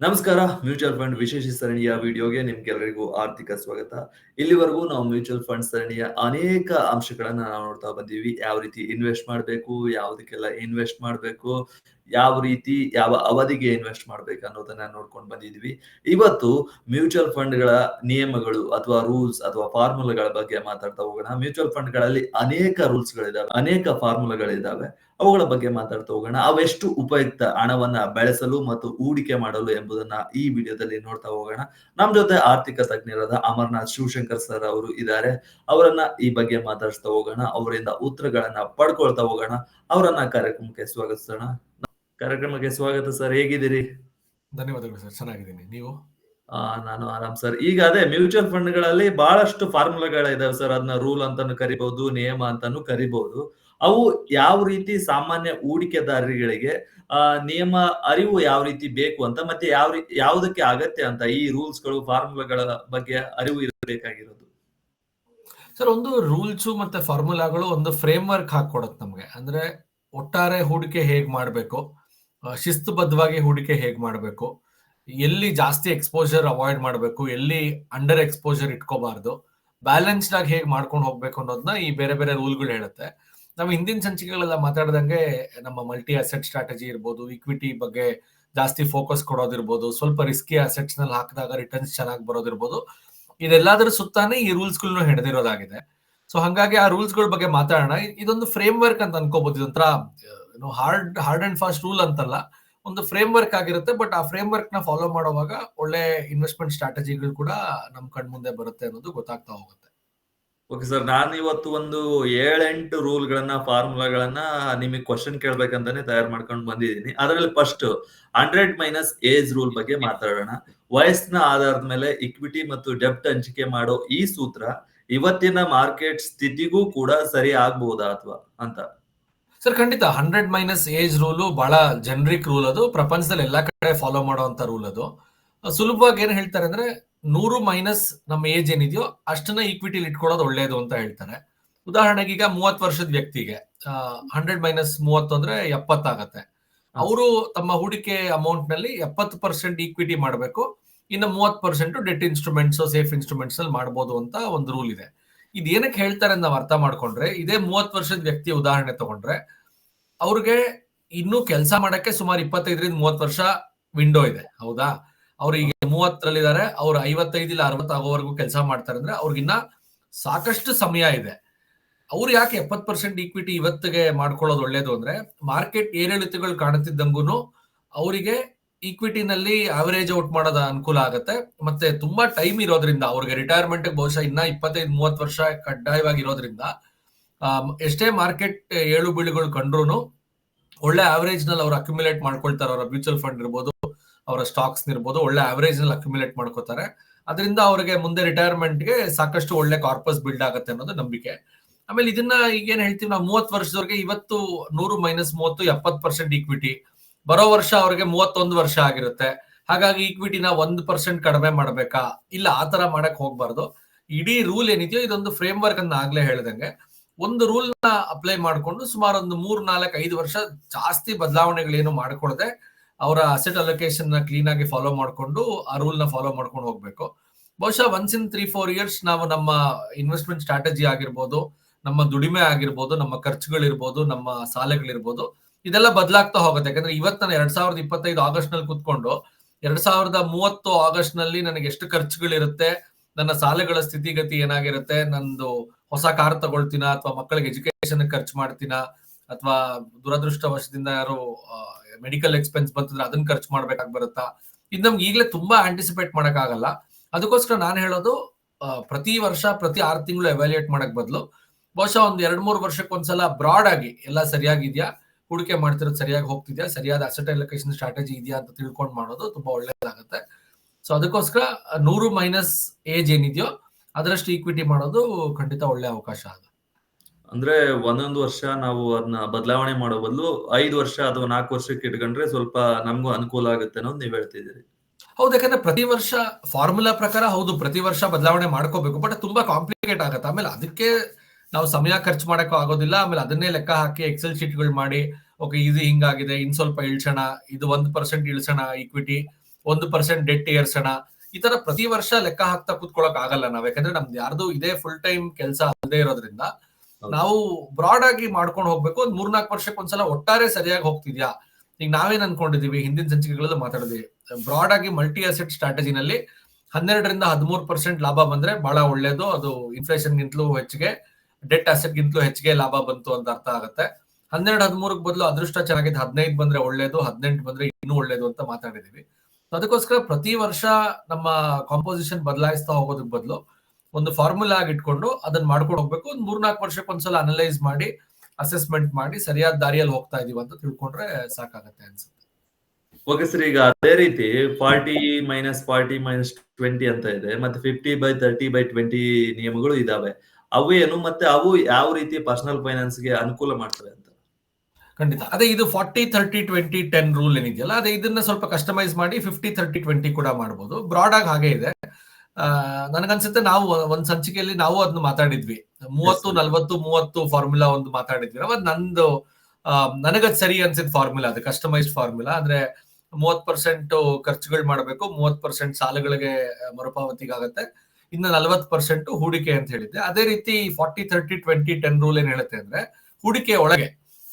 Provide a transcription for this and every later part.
ನಮಸ್ಕಾರ, mutual fund ವಿಶೇಷ ಸರಣಿಯ ವಿಡಿಯೋಗೆ ನಿಮ್ಗೆಲ್ಲರಿಗೂ ಆರ್ಥಿಕ ಸ್ವಾಗತ. ಇಲ್ಲಿವರೆಗೂ ನಾವು ಮ್ಯೂಚುವಲ್ ಫಂಡ್ ಸರಣಿಯ ಅನೇಕ ಅಂಶಗಳನ್ನ ನಾವು ನೋಡ್ತಾ ಬಂದೀವಿ. ಯಾವ ರೀತಿ ಇನ್ವೆಸ್ಟ್ ಮಾಡಬೇಕು, ಯಾವುದಕ್ಕೆಲ್ಲ ಇನ್ವೆಸ್ಟ್ ಮಾಡಬೇಕು, ಯಾವ ರೀತಿ, ಯಾವ ಅವಧಿಗೆ ಇನ್ವೆಸ್ಟ್ ಮಾಡ್ಬೇಕು ಅನ್ನೋದನ್ನ ನೋಡ್ಕೊಂಡು ಬಂದಿದ್ವಿ. ಇವತ್ತು ಮ್ಯೂಚುವಲ್ ಫಂಡ್ಗಳ ನಿಯಮಗಳು ಅಥವಾ ರೂಲ್ಸ್ ಅಥವಾ ಫಾರ್ಮುಲಾಗಳ ಬಗ್ಗೆ ಮಾತಾಡ್ತಾ ಹೋಗೋಣ. ಮ್ಯೂಚುವಲ್ ಫಂಡ್ಗಳಲ್ಲಿ ಅನೇಕ ರೂಲ್ಸ್ ಗಳಿದಾವೆ ಅನೇಕ ಫಾರ್ಮುಲಾಗಳಿದಾವೆ. ಅವುಗಳ ಬಗ್ಗೆ ಮಾತಾಡ್ತಾ ಹೋಗೋಣ. ಅವೆಷ್ಟು ಉಪಯುಕ್ತ ಹಣವನ್ನ ಬೆಳೆಸಲು ಮತ್ತು ಹೂಡಿಕೆ ಮಾಡಲು ಎಂಬುದನ್ನ ಈ ವಿಡಿಯೋದಲ್ಲಿ ನೋಡ್ತಾ ಹೋಗೋಣ. ನಮ್ ಜೊತೆ ಆರ್ಥಿಕ ತಜ್ಞರಾದ ಅಮರ್ನಾಥ್ ಶಿವಶಂಕರ್ ಸರ್ ಅವರು ಇದ್ದಾರೆ. ಅವರನ್ನ ಈ ಬಗ್ಗೆ ಮಾತಾಡ್ತಾ ಹೋಗೋಣ. ಅವರಿಂದ ಉತ್ತರಗಳನ್ನ ಪಡ್ಕೊಳ್ತಾ ಹೋಗೋಣ. ಅವರನ್ನ ಕಾರ್ಯಕ್ರಮಕ್ಕೆ ಸ್ವಾಗತಿಸೋಣ. ಕಾರ್ಯಕ್ರಮಕ್ಕೆ ಸ್ವಾಗತ ಸರ್. ಹೇಗಿದ್ದೀರಿ? ಧನ್ಯವಾದಗಳು ಸರ್. ಚೆನ್ನಾಗಿದ್ದೀನಿ. ನೀವು? ನಾನು ಆರಾಮ್ ಸರ್. ಈಗ ಅದೇ ಮ್ಯೂಚುವಲ್ ಫಂಡ್ಗಳಲ್ಲಿ ಬಹಳಷ್ಟು ಫಾರ್ಮುಲಾಗಳಿದಾವೆ ಸರ್. ಅದನ್ನ ರೂಲ್ ಅಂತಾನು ಕರಿಬಹುದು ನಿಯಮ ಅಂತಾನು ಕರಿಬಹುದು ಅವು ಯಾವ ರೀತಿ ಸಾಮಾನ್ಯ ಹೂಡಿಕೆದಾರರಿಗೆ ಆ ನಿಯಮ ಅರಿವು ಯಾವ ರೀತಿ ಬೇಕು ಅಂತ ಮತ್ತೆ ಯಾವ ರೀತಿ ಯಾವುದಕ್ಕೆ ಅಗತ್ಯ ಅಂತ ಈ ರೂಲ್ಸ್ಗಳು ಫಾರ್ಮುಲಾಗಳ ಬಗ್ಗೆ ಅರಿವು ಇರಬೇಕಾಗಿರೋದು. ಸರ್ ಒಂದು ರೂಲ್ಸು ಮತ್ತೆ ಫಾರ್ಮುಲಾಗಳು ಒಂದು ಫ್ರೇಮ್ ವರ್ಕ್ ಹಾಕೊಡತ್ ನಮ್ಗೆ. ಅಂದ್ರೆ ಒಟ್ಟಾರೆ ಹೂಡಿಕೆ ಹೇಗ್ ಮಾಡ್ಬೇಕು ಆ, ಶಿಸ್ತುಬದ್ಧವಾಗಿ ಹೂಡಿಕೆ ಹೇಗ್ ಮಾಡ್ಬೇಕು ಎಲ್ಲಿ ಜಾಸ್ತಿ ಎಕ್ಸ್ಪೋಜರ್ ಅವಾಯ್ಡ್ ಮಾಡಬೇಕು, ಎಲ್ಲಿ ಅಂಡರ್ ಎಕ್ಸ್ಪೋಜರ್ ಇಟ್ಕೋಬಾರ್ದು ಬ್ಯಾಲೆನ್ಸ್ಡ್ ಆಗಿ ಹೇಗೆ ಮಾಡ್ಕೊಂಡು ಹೋಗ್ಬೇಕು ಅನ್ನೋದನ್ನ ಈ ಬೇರೆ ಬೇರೆ ರೂಲ್ಗಳು ಹೇಳುತ್ತೆ. ನಾವು ಹಿಂದಿನ ಸಂಚಿಕೆಗಳೆಲ್ಲ ಮಾತಾಡ್ದಂಗೆ ನಮ್ಮ ಮಲ್ಟಿ ಅಸೆಟ್ ಸ್ಟ್ರಾಟಜಿ ಇರ್ಬೋದು ಇಕ್ವಿಟಿ ಬಗ್ಗೆ ಜಾಸ್ತಿ ಫೋಕಸ್ ಕೊಡೋದಿರ್ಬೋದು, ಸ್ವಲ್ಪ ರಿಸ್ಕಿ ಅಸೆಟ್ಸ್ನಲ್ಲಿ ಹಾಕಿದಾಗ ರಿಟರ್ನ್ಸ್ ಚೆನ್ನಾಗಿ ಬರೋದಿರ್ಬೋದು, ಇದೆಲ್ಲದರ ಸುತ್ತಾನೆ ಈ ರೂಲ್ಸ್ ಗಳನ್ನ ಹಿಡಿದಿರೋದಾಗಿದೆ. ಸೊ ಹಂಗಾಗಿ ಆ ರೂಲ್ಸ್ಗಳ ಬಗ್ಗೆ ಮಾತಾಡೋಣ. ಇದೊಂದು ಫ್ರೇಮ್ ವರ್ಕ್ ಅಂತ ಅನ್ಕೋಬಹುದು ಇದೊಂಥರ hard hard and fast rule ಅಂತಲ್ಲ. ಒಂದು ಫ್ರೇಮ್ ವರ್ಕ್ ಆಗಿರುತ್ತೆ ಬಟ್ ಆ ಫ್ರೇಮ್ ವರ್ಕ್ನ ಫಾಲೋ ಮಾಡುವಾಗ ಒಳ್ಳೆ ಇನ್ವೆಸ್ಟ್ಮೆಂಟ್ ಸ್ಟ್ರಾಟಜಿಗಳು ಕೂಡ ನಮ್ ಕಣ್ ಮುಂದೆ ಬರುತ್ತೆ ಅನ್ನೋದು ಗೊತ್ತಾಗ್ತಾ ಹೋಗುತ್ತೆ. ಓಕೆ ಸರ್ ನಾನು ಇವತ್ತು ಒಂದು ಏಳೆಂಟು ರೂಲ್ ಗಳನ್ನ ಫಾರ್ಮುಲಾಗಳನ್ನ ನಿಮಗೆ ಕ್ವಶನ್ ಕೇಳ್ಬೇಕಂತಾನೆ ತಯಾರು ಮಾಡ್ಕೊಂಡು ಬಂದಿದ್ದೀನಿ. ಅದರಲ್ಲಿ first hundred minus age rule ಬಗ್ಗೆ ಮಾತಾಡೋಣ. ವಯಸ್ಸಿನ ಆಧಾರದ ಮೇಲೆ ಇಕ್ವಿಟಿ ಮತ್ತು ಡೆಪ್ಟ್ ಹಂಚಿಕೆ ಮಾಡೋ ಈ ಸೂತ್ರ ಇವತ್ತಿನ ಮಾರ್ಕೆಟ್ ಸ್ಥಿತಿಗೂ ಕೂಡ ಸರಿ ಆಗ್ಬಹುದಾ ಅಥವಾ ಅಂತ. ಸರ್ ಖಂಡಿತ ಹಂಡ್ರೆಡ್ ಮೈನಸ್ ಏಜ್ ರೂಲು ಬಹಳ ಜನರಿಕ್ ರೂಲ್ ಅದು. ಪ್ರಪಂಚದಲ್ಲಿ ಎಲ್ಲಾ ಕಡೆ ಫಾಲೋ ಮಾಡುವಂತ ರೂಲ್ ಅದು. ಸುಲಭವಾಗಿ ಏನ್ ಹೇಳ್ತಾರೆ ಅಂದ್ರೆ ನೂರು ಮೈನಸ್ ನಮ್ಮ ಏಜ್ ಏನಿದೆಯೋ ಅಷ್ಟನ್ನ ಈಕ್ವಿಟಿಲಿ ಇಟ್ಕೊಳ್ಳೋದು ಒಳ್ಳೇದು ಅಂತ ಹೇಳ್ತಾರೆ. ಉದಾಹರಣೆಗೆ ಈಗ ಮೂವತ್ ವರ್ಷದ ವ್ಯಕ್ತಿಗೆ ಹಂಡ್ರೆಡ್ ಮೈನಸ್ ಮೂವತ್ತು ಅಂದ್ರೆ ಎಪ್ಪತ್ತಾಗತ್ತೆ ಅವರು ತಮ್ಮ ಹೂಡಿಕೆ ಅಮೌಂಟ್ನಲ್ಲಿ ಎಪ್ಪತ್ತು ಪರ್ಸೆಂಟ್ ಈಕ್ವಿಟಿ ಮಾಡಬೇಕು. ಇನ್ನು ಮೂವತ್ತು percent debt instruments safe instruments ಅಲ್ಲಿ ಮಾಡಬಹುದು ಅಂತ ಒಂದು ರೂಲ್ ಇದೆ. ಇದೇನಕ್ಕೆ ಹೇಳ್ತಾರೆ ಅಂತ ನಾವು ಅರ್ಥ ಮಾಡ್ಕೊಂಡ್ರೆ ಇದೇ ಮೂವತ್ತು ವರ್ಷದ ವ್ಯಕ್ತಿಯ ಉದಾಹರಣೆ ತಗೊಂಡ್ರೆ ಅವ್ರಿಗೆ ಇನ್ನೂ ಕೆಲಸ ಮಾಡಕ್ಕೆ ಸುಮಾರು ಇಪ್ಪತ್ತೈದರಿಂದ ಮೂವತ್ತು ವರ್ಷ ವಿಂಡೋ ಇದೆ ಹೌದಾ? ಅವ್ರು ಈಗ ಮೂವತ್ತರಲ್ಲಿದ್ದಾರೆ ಅವ್ರು ಐವತ್ತೈದು ಇಲ್ಲ ಅರವತ್ತು ಆಗೋವರೆಗೂ ಕೆಲಸ ಮಾಡ್ತಾರೆ ಅಂದ್ರೆ ಅವ್ರಿಗಿನ್ನ ಸಾಕಷ್ಟು ಸಮಯ ಇದೆ. ಅವ್ರು ಯಾಕೆ ಎಪ್ಪತ್ ಪರ್ಸೆಂಟ್ ಈಕ್ವಿಟಿ ಇವತ್ತಿಗೆ ಮಾಡ್ಕೊಳ್ಳೋದು ಒಳ್ಳೇದು ಅಂದ್ರೆ ಮಾರ್ಕೆಟ್ ಏರಿಳಿತಗಳು ಕಾಣುತ್ತಿದ್ದಂಗೂ ಅವರಿಗೆ ಈಕ್ವಿಟಿನಲ್ಲಿ ಆವರೇಜ್ ಔಟ್ ಮಾಡೋದ ಅನುಕೂಲ ಆಗುತ್ತೆ. ಮತ್ತೆ ತುಂಬಾ ಟೈಮ್ ಇರೋದ್ರಿಂದ ಅವ್ರಿಗೆ ರಿಟೈರ್ಮೆಂಟ್ ಬಹುಶಃ ಇನ್ನ ಇಪ್ಪತ್ತೈದು ಮೂವತ್ತು ವರ್ಷ ಕಡ್ಡಾಯವಾಗಿ ಇರೋದ್ರಿಂದ ಆಮ್, ಎಷ್ಟೇ ಮಾರ್ಕೆಟ್ ಏಳು ಬೀಳುಗಳು ಕಂಡ್ರು ಒಳ್ಳೆ ಆವರೇಜ್ನಲ್ಲಿ ಅವ್ರು ಅಕ್ಯುಮುಲೇಟ್ ಮಾಡ್ಕೊಳ್ತಾರೆ. ಅವರ ಮ್ಯೂಚುವಲ್ ಫಂಡ್ ಇರ್ಬೋದು, ಅವರ ಸ್ಟಾಕ್ಸ್ ಇರ್ಬೋದು, ಒಳ್ಳೆ ಆವರೇಜ್ನಲ್ಲಿ ಅಕ್ಯುಮುಲೇಟ್ ಮಾಡ್ಕೋತಾರೆ. ಅದರಿಂದ ಅವರಿಗೆ ಮುಂದೆ ರಿಟೈರ್ಮೆಂಟ್ಗೆ ಸಾಕಷ್ಟು ಒಳ್ಳೆ ಕಾರ್ಪಸ್ ಬಿಲ್ಡ್ ಆಗುತ್ತೆ ಅನ್ನೋದು ನಂಬಿಕೆ. ಆಮೇಲೆ ಇದನ್ನ ಈಗ ಏನ್ ಹೇಳ್ತೀವಿ ನಾವು ಮೂವತ್ತು ವರ್ಷದವರೆಗೆ ಇವತ್ತು ನೂರು ಮೈನಸ್ ಮೂವತ್ತು, ಎಪ್ಪತ್ತು ಪರ್ಸೆಂಟ್ ಈಕ್ವಿಟಿ ಬರೋ ವರ್ಷ ಅವ್ರಿಗೆ ಮೂವತ್ತೊಂದು ವರ್ಷ ಆಗಿರುತ್ತೆ. ಹಾಗಾಗಿ ಈಕ್ವಿಟಿನ ಒಂದು ಪರ್ಸೆಂಟ್ ಕಡಿಮೆ ಮಾಡಬೇಕಾ? ಇಲ್ಲ, ಆ ತರ ಮಾಡಕ್ ಹೋಗ್ಬಾರ್ದು. ಇಡೀ ರೂಲ್ ಏನಿದೆಯೋ ಇದೊಂದು ಫ್ರೇಮ್ ವರ್ಕ್ ಅಂತ ಆಗ್ಲೇ ಹೇಳ್ದಂಗೆ. ಒಂದು ರೂಲ್ನ ಅಪ್ಲೈ ಮಾಡ್ಕೊಂಡು ಸುಮಾರು ಒಂದು ಮೂರ್, ನಾಲ್ಕು, ಐದು ವರ್ಷ ಜಾಸ್ತಿ ಬದಲಾವಣೆಗಳೇನು ಮಾಡ್ಕೊಡದೆ ಅವರ ಅಸೆಟ್ ಅಲೊಕೇಶನ್ನ ಕ್ಲೀನ್ ಆಗಿ ಫಾಲೋ ಮಾಡ್ಕೊಂಡು ಆ ರೂಲ್ನ ಫಾಲೋ ಮಾಡ್ಕೊಂಡು ಹೋಗ್ಬೇಕು. ಬಹುಶಃ once in three four years ನಾವು ನಮ್ಮ ಇನ್ವೆಸ್ಟ್ಮೆಂಟ್ ಸ್ಟ್ರಾಟಜಿ ಆಗಿರ್ಬೋದು, ನಮ್ಮ ದುಡಿಮೆ ಆಗಿರ್ಬೋದು, ನಮ್ಮ ಖರ್ಚುಗಳಿರ್ಬೋದು, ನಮ್ಮ ಸಾಲಗಳಿರ್ಬೋದು, ಇದೆಲ್ಲ ಬದಲಾಗ್ತಾ ಹೋಗುತ್ತೆ. ಯಾಕಂದ್ರೆ ಇವತ್ತು ನಾನು ಎರಡ್ ಸಾವಿರದ ಇಪ್ಪತ್ತೈದು ಆಗಸ್ಟ್ನಲ್ಲಿ ಕುತ್ಕೊಂಡು ಎರಡ್ ಸಾವಿರದ ಮೂವತ್ತು ಆಗಸ್ಟ್ನಲ್ಲಿ ನನಗೆ ಎಷ್ಟು ಖರ್ಚುಗಳಿರುತ್ತೆ, ನನ್ನ ಸಾಲಗಳ ಸ್ಥಿತಿಗತಿ ಏನಾಗಿರುತ್ತೆ, ನಂದು ಹೊಸ ಕಾರ್ ತಗೊಳ್ತೀನ ಅಥವಾ ಮಕ್ಕಳಿಗೆ ಎಜುಕೇಶನ್ ಖರ್ಚು ಮಾಡ್ತೀನ ಅಥವಾ ದುರದೃಷ್ಟವಶದಿಂದ ಯಾರು ಮೆಡಿಕಲ್ ಎಕ್ಸ್ಪೆನ್ಸ್ ಬಂತಂದ್ರೆ ಅದನ್ನ ಖರ್ಚು ಮಾಡ್ಬೇಕಾಗಿ ಬರುತ್ತಾ? ಇದು ನಮ್ಗೆ ಈಗಲೇ ತುಂಬಾ ಆಂಟಿಸಿಪೇಟ್ ಮಾಡೋಕ್ಕಾಗಲ್ಲ. ಅದಕ್ಕೋಸ್ಕರ ನಾನು ಹೇಳೋದು ಪ್ರತಿ ವರ್ಷ, ಪ್ರತಿ ಆರು ತಿಂಗಳು ಎವ್ಯಾಲ್ಯೂಯೇಟ್ ಮಾಡಕ್ ಬದಲು ಬಹುಶಃ ಒಂದ್ ಎರಡ್ ಮೂರು ವರ್ಷಕ್ಕೆ ಒಂದ್ಸಲ ಬ್ರಾಡ್ ಆಗಿ, ಎಲ್ಲ ಸರಿಯಾಗಿದ್ಯಾ? ಹೂಡಿಕೆ ಮಾಡ್ತಿರೋದು ಸರಿಯಾಗಿ ಹೋಗ್ತಿದ್ಯಾ? ಸರಿಯಾದ ಅಸೆಟ್ ಅಲೋಕೇಶನ್ ಸ್ಟ್ರಾಟಜಿ ಇದೆಯಾ ಅಂತ ತಿಳ್ಕೊಂಡು ಮಾಡೋದು ತುಂಬಾ ಒಳ್ಳೇದಾಗುತ್ತೆ. ಸೊ ಅದಕ್ಕೋಸ್ಕರ ನೂರು ಮೈನಸ್ ಏಜ್ ಏನಿದೆಯೋ ಅದರಷ್ಟು ಈಕ್ವಿಟಿ ಮಾಡೋದು ಖಂಡಿತ ಒಳ್ಳೆ ಅವಕಾಶ ಅದು. ಅಂದ್ರೆ ಒಂದೊಂದು ವರ್ಷ ನಾವು ಅದನ್ನ ಬದಲಾವಣೆ ಮಾಡೋ ಬದಲು ಐದು ವರ್ಷ ಅಥವಾ ನಾಲ್ಕು ವರ್ಷಕ್ಕೆ ಇಟ್ಕೊಂಡ್ರೆ ಸ್ವಲ್ಪ ನಮಗೂ ಅನುಕೂಲ ಆಗುತ್ತೆ ಅನ್ನೋದು ನೀವ್ ಹೇಳ್ತಿದ್ದೀರಿ. ಹೌದು ಯಾಕಂದ್ರೆ ಪ್ರತಿ ವರ್ಷ ಫಾರ್ಮುಲಾ ಪ್ರಕಾರ ಹೌದು ಪ್ರತಿ ವರ್ಷ ಬದಲಾವಣೆ ಮಾಡ್ಕೋಬೇಕು ಬಟ್ ತುಂಬಾ ಕಾಂಪ್ಲಿಕೇಟ್ ಆಗುತ್ತೆ. ಆಮೇಲೆ ಅದಕ್ಕೆ ನಾವು ಸಮಯ ಖರ್ಚು ಮಾಡಕ್ಕೂ ಆಗೋದಿಲ್ಲ. ಆಮೇಲೆ ಅದನ್ನೇ ಲೆಕ್ಕ ಹಾಕಿ ಎಕ್ಸೆಲ್ ಶೀಟ್ಗಳು ಮಾಡಿ ಓಕೆ ಇದು ಹಿಂಗಾಗಿದೆ ಇನ್ ಸ್ವಲ್ಪ ಇಳ್ಸೋಣ ಇದು ಒಂದ್ ಪರ್ಸೆಂಟ್ ಇಳ್ಸೋಣ ಈಕ್ವಿಟಿ ಒಂದು ಪರ್ಸೆಂಟ್ ಡೆಟ್ ಏರ್ಸೋಣ ಈ ತರ ಪ್ರತಿ ವರ್ಷ ಲೆಕ್ಕ ಹಾಕ್ತಾ ಕೂತ್ಕೊಳಕ್ ಆಗಲ್ಲ ನಾವ್. ಯಾಕಂದ್ರೆ ನಮ್ದು ಯಾರ್ದು ಇದೇ ಫುಲ್ ಟೈಮ್ ಕೆಲಸ ಅಲ್ಲದೆ ಇರೋದ್ರಿಂದ ನಾವು ಬ್ರಾಡ್ ಆಗಿ ಮಾಡ್ಕೊಂಡು ಹೋಗ್ಬೇಕು. ಒಂದ್ ಮೂರ್ನಾಲ್ಕು ವರ್ಷಕ್ಕೆ ಒಂದ್ಸಲ ಒಟ್ಟಾರೆ ಸರಿಯಾಗಿ ಹೋಗ್ತಿದ್ಯಾ? ಈಗ ನಾವೇನ್ ಅನ್ಕೊಂಡಿದೀವಿ? ಹಿಂದಿನ ಸಂಚಿಕೆಗಳಲ್ಲಿ ಮಾತಾಡಿದ್ವಿ. ಬ್ರಾಡ್ ಆಗಿ ಮಲ್ಟಿ ಅಸೆಟ್ ಸ್ಟ್ರಾಟಜಿನಲ್ಲಿ ಹನ್ನೆರಡರಿಂದ ಹದಿಮೂರು ಪರ್ಸೆಂಟ್ ಲಾಭ ಬಂದ್ರೆ ಬಹಳ ಒಳ್ಳೇದು. ಅದು ಇನ್ಫ್ಲೇಷನ್ ಗಿಂತಲೂ ಹೆಚ್ಚಿಗೆ ಡೆಟ್ ಅಸೆಟ್ ಗಿಂತಲೂ ಹೆಚ್ಚಿಗೆ ಲಾಭ ಬಂತು ಅಂತ ಅರ್ಥ ಆಗುತ್ತೆ. ಹನ್ನೆರಡು ಹದಿಮೂರಕ್ಕೆ ಬದಲು ಅದೃಷ್ಟ ಚೆನ್ನಾಗಿದೆ ಹದಿನೈದು ಬಂದ್ರೆ ಒಳ್ಳೇದು ಹದಿನೆಂಟು ಬಂದ್ರೆ ಇನ್ನೂ ಒಳ್ಳೇದು ಅಂತ ಮಾತಾಡಿದೀವಿ. ಅದಕ್ಕೋಸ್ಕರ ಪ್ರತಿ ವರ್ಷ ನಮ್ಮ ಕಾಂಪೋಸಿಷನ್ ಬದಲಾಯಿಸ್ತಾ ಹೋಗೋದಕ್ಕೆ ಬದಲು ಒಂದು ಫಾರ್ಮುಲಾ ಆಗಿ ಇಟ್ಕೊಂಡು ಅದನ್ನ ಮಾಡ್ಕೊಂಡು ಹೋಗ್ಬೇಕು. ಒಂದು ಮೂರ್ನಾಲ್ಕು ವರ್ಷಕ್ಕೆ ಒಂದ್ಸಲ ಅನಲೈಸ್ ಮಾಡಿ ಅಸೆಸ್ಮೆಂಟ್ ಮಾಡಿ, ಸರಿಯಾದ ದಾರಿಯಲ್ಲಿ ಹೋಗ್ತಾ ಇದೀವಿ ಅಂತ ತಿಳ್ಕೊಂಡ್ರೆ ಸಾಕಾಗತ್ತೆ ಅನ್ಸುತ್ತೆ. ಓಕೆ ಸರ್ ಈಗ ಅದೇ ರೀತಿ forty minus forty minus twenty ಅಂತ ಇದೆ, ಮತ್ತೆ fifty by thirty by twenty ನಿಯಮಗಳು ಇದಾವೆ. ಅವು ಏನು? ಮತ್ತೆ ಅವು ಯಾವ ರೀತಿ ಪರ್ಸನಲ್ ಫೈನಾನ್ಸ್ಗೆ ಅನುಕೂಲ ಮಾಡ್ತವೆ ಅಂತ? ಖಂಡಿತ. ಅದೇ ಇದು forty thirty twenty ten rule ಏನಿದೆಯಲ್ಲ ಅದೇ ಇದನ್ನ ಸ್ವಲ್ಪ ಕಸ್ಟಮೈಸ್ ಮಾಡಿ ಫಿಫ್ಟಿ ಥರ್ಟಿ ಟ್ವೆಂಟಿ ಕೂಡ ಮಾಡ್ಬೋದು. ಬ್ರಾಡ್ ಆಗಿ ಹಾಗೆ ಇದೆ. ನನಗನ್ಸುತ್ತೆ ನಾವು ಒಂದ್ ಸಂಚಿಕೆಯಲ್ಲಿ ನಾವು ಅದನ್ನ ಮಾತಾಡಿದ್ವಿ. ಮೂವತ್ತು. ನಲ್ವತ್ತು ಮೂವತ್ತು ಫಾರ್ಮುಲಾ ಒಂದು ಮಾತಾಡಿದ್ವಿ ಅವಾಗ ನಂದು ನನಗದ್ ಸರಿ ಅನ್ಸಿದ್ ಫಾರ್ಮುಲಾ ಅದು ಕಸ್ಟಮೈಸ್ಡ್ ಫಾರ್ಮುಲಾ ಅಂದ್ರೆ ಮೂವತ್ ಪರ್ಸೆಂಟ್ ಖರ್ಚುಗಳು ಮಾಡಬೇಕು ಮೂವತ್ ಪರ್ಸೆಂಟ್ ಸಾಲಗಳಿಗೆ ಮರುಪಾವತಿಗಾಗತ್ತೆ ಇನ್ನು ನಲ್ವತ್ ಪರ್ಸೆಂಟ್ ಹೂಡಿಕೆ ಅಂತ ಹೇಳಿದ್ದೆ. ಅದೇ ರೀತಿ forty thirty twenty ten rule ಏನ್ ಹೇಳುತ್ತೆ ಅಂದ್ರೆ ಹೂಡಿಕೆ ಒಳಗೆ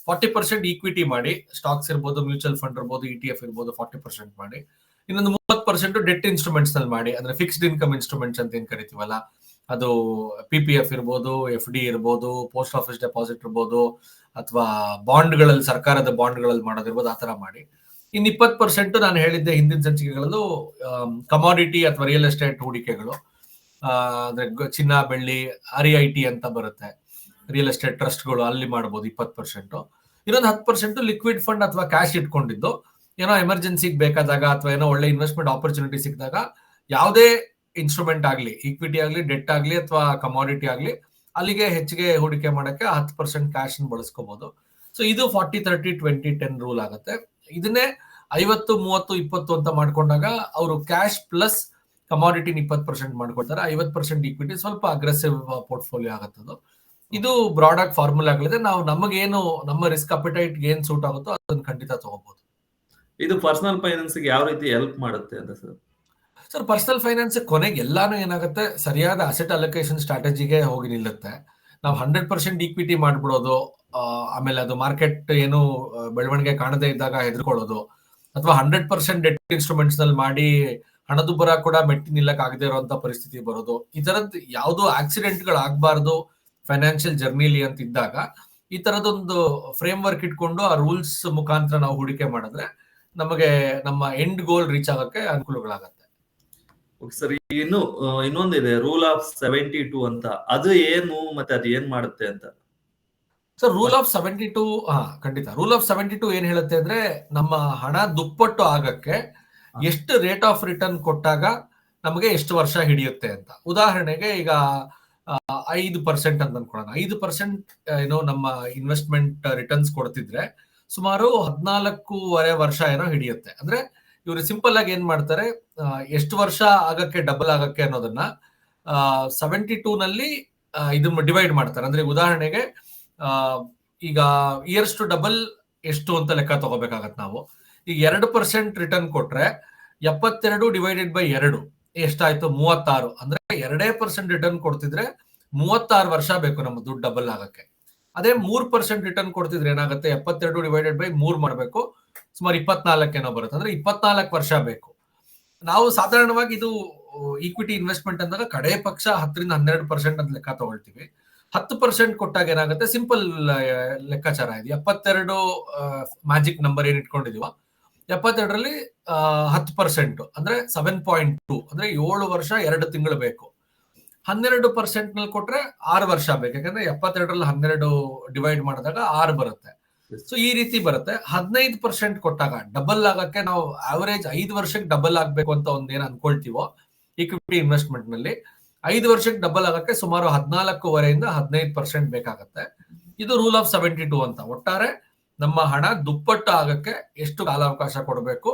ಫಾರ್ಟಿ ಪರ್ಸೆಂಟ್ ಈಕ್ವಿಟಿ ಮಾಡಿ ಸ್ಟಾಕ್ಸ್ ಇರ್ಬೋದು ಮ್ಯೂಚುವಲ್ ಫಂಡ್ ಇರ್ಬೋದು ಇ ಟಿ ಎಫ್ ಇರ್ಬೋದು ಫಾರ್ಟಿ ಪರ್ಸೆಂಟ್ ಮಾಡಿ. ಇನ್ನೊಂದು ಮೂವತ್ ಪರ್ಸೆಂಟ್ ಡೆಟ್ ಇನ್ಸ್ಟ್ರೂಮೆಂಟ್ಸ್ನಲ್ಲಿ ಮಾಡಿ. ಅಂದ್ರೆ ಫಿಕ್ಸ್ಡ್ ಇನ್ಕಮ್ ಇನ್ಸ್ಟ್ರೂಮೆಂಟ್ಸ್ ಅಂತ ಏನ್ ಕರಿತೀವಲ್ಲ? ಅದು ಪಿ ಪಿ ಎಫ್ ಇರ್ಬೋದು ಎಫ್ ಡಿ ಇರ್ಬೋದು ಪೋಸ್ಟ್ ಆಫೀಸ್ ಡೆಪಾಸಿಟ್ ಇರ್ಬೋದು, ಅಥವಾ ಬಾಂಡ್ಗಳಲ್ಲಿ ಸರ್ಕಾರದ ಬಾಂಡ್ಗಳಲ್ಲಿ ಮಾಡೋದಿರ್ಬೋದು ಆ ತರ ಮಾಡಿ. ಇನ್ ಇಪ್ಪತ್ತು ಪರ್ಸೆಂಟ್ ನಾನು ಹೇಳಿದ್ದೆ ಹಿಂದಿನ ಸಂಚಿಕೆಗಳಲ್ಲೂ ಕಮಾಡಿಟಿ ಅಥವಾ ರಿಯಲ್ ಎಸ್ಟೇಟ್ ಹೂಡಿಕೆಗಳು. ಅಂದ್ರೆ ಚಿನ್ನ, ಬೆಳ್ಳಿ ಆರ್ ಐ ಟಿ ಅಂತ ಬರುತ್ತೆ. ರಿಯಲ್ ಎಸ್ಟೇಟ್ ಟ್ರಸ್ಟ್ಗಳು ಅಲ್ಲಿ ಮಾಡ್ಬೋದು ಇಪ್ಪತ್ತು ಪರ್ಸೆಂಟ್. ಇನ್ನೊಂದು ಹತ್ತು ಪರ್ಸೆಂಟ್ ಲಿಕ್ವಿಡ್ ಫಂಡ್ ಅಥವಾ ಕ್ಯಾಶ್ ಇಟ್ಕೊಂಡಿದ್ದು. ಏನೋ ಎಮರ್ಜೆನ್ಸಿಗೆ ಬೇಕಾದಾಗ ಅಥವಾ ಏನೋ ಒಳ್ಳೆ ಇನ್ವೆಸ್ಟ್ಮೆಂಟ್ ಆಪರ್ಚುನಿಟಿ ಸಿಕ್ಕಿದಾಗ ಯಾವುದೇ ಇನ್ಸ್ಟ್ರೂಮೆಂಟ್ ಆಗಲಿ ಈಕ್ವಿಟಿ ಆಗಲಿ ಡೆಟ್ ಆಗಲಿ ಅಥವಾ ಕಮಾಡಿಟಿ ಆಗಲಿ ಅಲ್ಲಿಗೆ ಹೆಚ್ಚಿಗೆ ಹೂಡಿಕೆ ಮಾಡೋಕ್ಕೆ ಹತ್ತು ಪರ್ಸೆಂಟ್ ಕ್ಯಾಶ್ ಬಳಸ್ಕೋಬಹುದು ಸೊ ಇದು forty thirty twenty ten rule ಆಗುತ್ತೆ. ಇದನ್ನೇ ಐವತ್ತು, ಮೂವತ್ತು, ಇಪ್ಪತ್ತು ಅಂತ ಮಾಡ್ಕೊಂಡಾಗ ಅವರು ಕ್ಯಾಶ್ ಪ್ಲಸ್ ಕಮಾಡಿಟಿನ ಇಪ್ಪತ್ತು ಪರ್ಸೆಂಟ್ ಮಾಡ್ಕೊಳ್ತಾರೆ. ಐವತ್ತು ಪರ್ಸೆಂಟ್ ಈಕ್ವಿಟಿ ಸ್ವಲ್ಪ ಅಗ್ರೆಸಿವ್ ಪೋರ್ಟ್ಫೋಲಿಯೋ ಆಗತ್ತದು ಇದು ಬ್ರಾಡ್ ಆಗಿ ಫಾರ್ಮುಲಾಗಳಿದೆ ನಾವು ನಮಗೇನು ನಮ್ಮ ರಿಸ್ಕ್ ಅಪಿಟೈಟ್ ಏನ್ ಸೂಟ್ ಆಗುತ್ತೋ ಅದನ್ನ ಖಂಡಿತ ತಗೋಬಹುದು ಇದು ಪರ್ಸನಲ್ ಫೈನಾನ್ಸ್ಗೆ ಯಾವ ರೀತಿ ಹೆಲ್ಪ್ ಮಾಡುತ್ತೆ ಅಂತ ಸರ್ ಸರ್ ಪರ್ಸನಲ್ ಫೈನಾನ್ಸ್ ಕೊನೆಗೆ ಎಲ್ಲಾನು ಏನಾಗುತ್ತೆ ಸರಿಯಾದ ಅಸೆಟ್ ಅಲೋಕೇಶನ್ ಸ್ಟ್ರಾಟಜಿಗೆ ಹೋಗಿ ನಿಲ್ಲುತ್ತೆ. ನಾವು ಹಂಡ್ರೆಡ್ ಪರ್ಸೆಂಟ್ ಈಕ್ವಿಟಿ ಮಾಡ್ಬಿಡೋದು ಆಮೇಲೆ ಅದು ಮಾರ್ಕೆಟ್ ಏನು ಬೆಳವಣಿಗೆ ಕಾಣದೇ ಇದ್ದಾಗ ಹೆದರ್ಕೊಳ್ಳೋದು. ಅಥವಾ ಹಂಡ್ರೆಡ್ ಪರ್ಸೆಂಟ್ ಡೆಟ್ ಇನ್ಸ್ಟ್ರೂಮೆಂಟ್ಸ್ನಲ್ಲಿ ಮಾಡಿ ಹಣದುಬ್ಬರ ಕೂಡ ಮೆಟ್ಟಿ ನಿಲ್ಲಕ್ ಆಗದೆ ಇರುವಂತ ಪರಿಸ್ಥಿತಿ ಬರೋದು. ಈ ತರದ್ ಯಾವುದೋ ಆಕ್ಸಿಡೆಂಟ್ಗಳು ಆಗ್ಬಾರ್ದು ಫೈನಾನ್ಷಿಯಲ್ ಜರ್ನಿಲಿ ಅಂತ ಇದ್ದಾಗ ಈ ತರದೊಂದು ಫ್ರೇಮ್ ವರ್ಕ್ ಇಟ್ಕೊಂಡು ಆ ರೂಲ್ಸ್ ಮುಖಾಂತರ ನಾವು ಹೂಡಿಕೆ ಮಾಡಿದ್ರೆ ನಮಗೆ ನಮ್ಮ ಎಂಡ್ ಗೋಲ್ ರೀಚ್ ಆಗಕ್ಕೆ ಅನುಕೂಲಗಳಾಗತ್ತೆ. ಸರಿ ಇನ್ನು ಇನ್ನೊಂದಿದೆ ರೂಲ್ ಆಫ್ ಸೆವೆಂಟಿ ಟೂ ಅಂತ. ಅದು ಏನು ಮತ್ತೆ ಅದು ಏನ್ ಮಾಡುತ್ತೆ ಅಂತ? Sir rule of seventy two ಹಾ ಖಂಡಿತ. ರೂಲ್ ಆಫ್ ಸೆವೆಂಟಿ ಟೂ ಏನ್ ಹೇಳುತ್ತೆ ಅಂದ್ರೆ ನಮ್ಮ ಹಣ ದುಪ್ಪಟ್ಟು ಆಗಕ್ಕೆ ಎಷ್ಟು ರೇಟ್ ಆಫ್ ರಿಟರ್ನ್ ಕೊಟ್ಟಾಗ ನಮಗೆ ಎಷ್ಟು ವರ್ಷ ಹಿಡಿಯುತ್ತೆ ಅಂತ. ಉದಾಹರಣೆಗೆ ಈಗ ಐದು ಪರ್ಸೆಂಟ್ ಅಂತ ಅನ್ಕೊಳ್ಳೋಣ. ಐದು ಪರ್ಸೆಂಟ್ ಏನೋ ನಮ್ಮ ಇನ್ವೆಸ್ಟ್ಮೆಂಟ್ ರಿಟರ್ನ್ಸ್ ಕೊಡ್ತಿದ್ರೆ ಸುಮಾರು ಹದಿನಾಲ್ಕೂವರೆ ವರ್ಷ ಏನೋ ಹಿಡಿಯುತ್ತೆ. ಅಂದ್ರೆ ಇವರು ಸಿಂಪಲ್ ಆಗಿ ಏನ್ ಮಾಡ್ತಾರೆ ಎಷ್ಟು ವರ್ಷ ಆಗಕ್ಕೆ ಡಬಲ್ ಆಗಕ್ಕೆ ಅನ್ನೋದನ್ನ ಸೆವೆಂಟಿ ಟೂ ನಲ್ಲಿ ಇದನ್ನ ಡಿವೈಡ್ ಮಾಡ್ತಾರೆ. ಅಂದ್ರೆ ಉದಾಹರಣೆಗೆ ಈಗ ಇಯರ್ಸ್ ಟು ಡಬಲ್ ಎಷ್ಟು ಅಂತ ಲೆಕ್ಕ ತಗೋಬೇಕಾಗತ್ತೆ ನಾವು. ಈಗ ಎರಡು ಪರ್ಸೆಂಟ್ ರಿಟರ್ನ್ ಕೊಟ್ರೆ ಎಪ್ಪತ್ತೆರಡು ಡಿವೈಡೆಡ್ ಬೈ ಎರಡು. ಎಷ್ಟಾಯ್ತು? ಮೂವತ್ತಾರು. ಅಂದ್ರೆ ಎರಡೇ ಪರ್ಸೆಂಟ್ ರಿಟರ್ನ್ ಕೊಡ್ತಿದ್ರೆ ಮೂವತ್ತಾರು ವರ್ಷ ಬೇಕು ನಮ್ಮ ದುಡ್ಡು ಡಬಲ್ ಆಗಕ್ಕೆ. ಅದೇ ಮೂರ್ ಪರ್ಸೆಂಟ್ ರಿಟರ್ನ್ ಕೊಡ್ತಿದ್ರೆ ಏನಾಗುತ್ತೆ? ಎಪ್ಪತ್ತೆರಡು ಡಿವೈಡೆಡ್ ಬೈ ಮೂರ್ ಮಾಡಬೇಕು. ಸುಮಾರು ಇಪ್ಪತ್ನಾಲ್ಕೇನೋ ಬರುತ್ತೆ. ಅಂದ್ರೆ ಇಪ್ಪತ್ನಾಲ್ಕು ವರ್ಷ ಬೇಕು. ನಾವು ಸಾಧಾರಣವಾಗಿ ಇದು ಈಕ್ವಿಟಿ ಇನ್ವೆಸ್ಟ್ಮೆಂಟ್ ಅಂದಾಗ ಕಡೆ ಪಕ್ಷ ಹತ್ತರಿಂದ ಹನ್ನೆರಡು ಪರ್ಸೆಂಟ್ ಅಂತ ಲೆಕ್ಕ ತಗೊಳ್ತೀವಿ. ಹತ್ತು ಪರ್ಸೆಂಟ್ ಕೊಟ್ಟಾಗ ಏನಾಗುತ್ತೆ? ಸಿಂಪಲ್ ಲೆಕ್ಕಾಚಾರ ಇದೆ ಎಪ್ಪತ್ತೆರಡು ಮ್ಯಾಜಿಕ್ ನಂಬರ್ ಏನ್ ಇಟ್ಕೊಂಡಿದೀವ? ಎಪ್ಪತ್ತೆರಡರಲ್ಲಿ ಹತ್ತು ಪರ್ಸೆಂಟ್ ಅಂದ್ರೆ ಸೆವೆನ್ ಪಾಯಿಂಟ್ ಟೂ ಅಂದ್ರೆ ಏಳು ವರ್ಷ ಎರಡು ತಿಂಗಳು ಬೇಕು. ಹನ್ನೆರಡು ಪರ್ಸೆಂಟ್ನಲ್ಲಿ ಕೊಟ್ರೆ ಆರು ವರ್ಷ ಬೇಕು ಯಾಕಂದ್ರೆ ಎಪ್ಪತ್ತೆರಡರಲ್ಲಿ ಹನ್ನೆರಡು ಡಿವೈಡ್ ಮಾಡಿದಾಗ ಆರು ಬರುತ್ತೆ. ಸೊ ಈ ರೀತಿ ಬರುತ್ತೆ. ಹದಿನೈದು ಪರ್ಸೆಂಟ್ ಕೊಟ್ಟಾಗ ಡಬಲ್ ಆಗಕ್ಕೆ ನಾವು ಆವರೇಜ್ ಐದು ವರ್ಷಕ್ಕೆ ಡಬಲ್ ಆಗಬೇಕು ಅಂತ ಒಂದೇನು ಅನ್ಕೊಳ್ತೀವೋ ಇಕ್ವಿಟಿ ಇನ್ವೆಸ್ಟ್ಮೆಂಟ್ನಲ್ಲಿ ಐದು ವರ್ಷಕ್ಕೆ ಡಬಲ್ ಆಗಕ್ಕೆ ಸುಮಾರು ಹದಿನಾಲ್ಕೂವರೆಯಿಂದ ಹದಿನೈದು ಪರ್ಸೆಂಟ್ ಬೇಕಾಗತ್ತೆ. ಇದು ರೂಲ್ ಆಫ್ ಸೆವೆಂಟಿ ಟೂ ಅಂತ. ಒಟ್ಟಾರೆ ನಮ್ಮ ಹಣ ದುಪ್ಪಟ್ಟು ಆಗಕ್ಕೆ ಎಷ್ಟು ಕಾಲಾವಕಾಶ ಕೊಡಬೇಕು?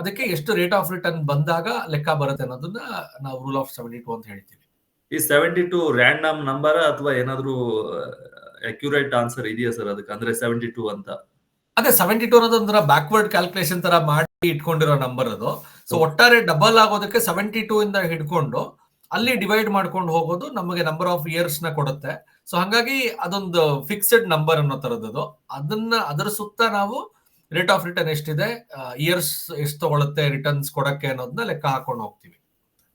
ಅದಕ್ಕೆ ಎಷ್ಟು ರೇಟ್ ಆಫ್ ರಿಟರ್ನ್ ಬಂದಾಗ ಲೆಕ್ಕ ಬರುತ್ತೆ ಅನ್ನೋದನ್ನ ನಾವು ರೂಲ್ ಆಫ್ ಸೆವೆಂಟಿ ಟೂ ಅಂತ ಹೇಳ್ತೀವಿ. ಈ ಸೆವೆಂಟಿ ಟು ರ್ಯಾಂಡಮ್ ನಂಬರ್ ಅಥವಾ ಏನಾದರೂ ಅಕ್ಯುರೇಟ್ ಆನ್ಸರ್ ಇದೆಯಾ ಸರ್ ಅದಕ್ಕೆ? ಅಂದ್ರೆ ಸೆವೆಂಟಿ ಟೂ ಅಂತ. ಅದೇ ಸೆವೆಂಟಿ ಟೂ ಅನ್ನೋದೊಂಥರ ಬ್ಯಾಕ್ವರ್ಡ್ ಕ್ಯಾಲ್ಕುಲೇಷನ್ ತರ ಮಾಡಿ ಇಟ್ಕೊಂಡಿರೋ ನಂಬರ್ ಅದು. ಸೊ ಒಟ್ಟಾರೆ ಡಬಲ್ ಆಗೋದಕ್ಕೆ ಸೆವೆಂಟಿ ಟೂ ಇಂದ ಹಿಡ್ಕೊಂಡು ಅಲ್ಲಿ ಡಿವೈಡ್ ಮಾಡ್ಕೊಂಡು ಹೋಗೋದು ನಮಗೆ ನಂಬರ್ ಆಫ್ ಇಯರ್ಸ್ನ ಕೊಡುತ್ತೆ. ಸೊ ಹಂಗಾಗಿ ಅದೊಂದು ಫಿಕ್ಸ್ಡ್ ನಂಬರ್ ಅನ್ನೋ ತರದ್ದು ಅದನ್ನ ಅದರ ಸುತ್ತ ನಾವು ರೇಟ್ ಆಫ್ ರಿಟರ್ನ್ ಎಷ್ಟಿದೆ ಇಯರ್ಸ್ ಎಷ್ಟು ತಗೊಳುತ್ತೆ ರಿಟರ್ನ್ಸ್ ಕೊಡಕ್ಕೆ ಅನ್ನೋದನ್ನ ಲೆಕ್ಕ ಹಾಕೊಂಡು ಹೋಗ್ತೀವಿ.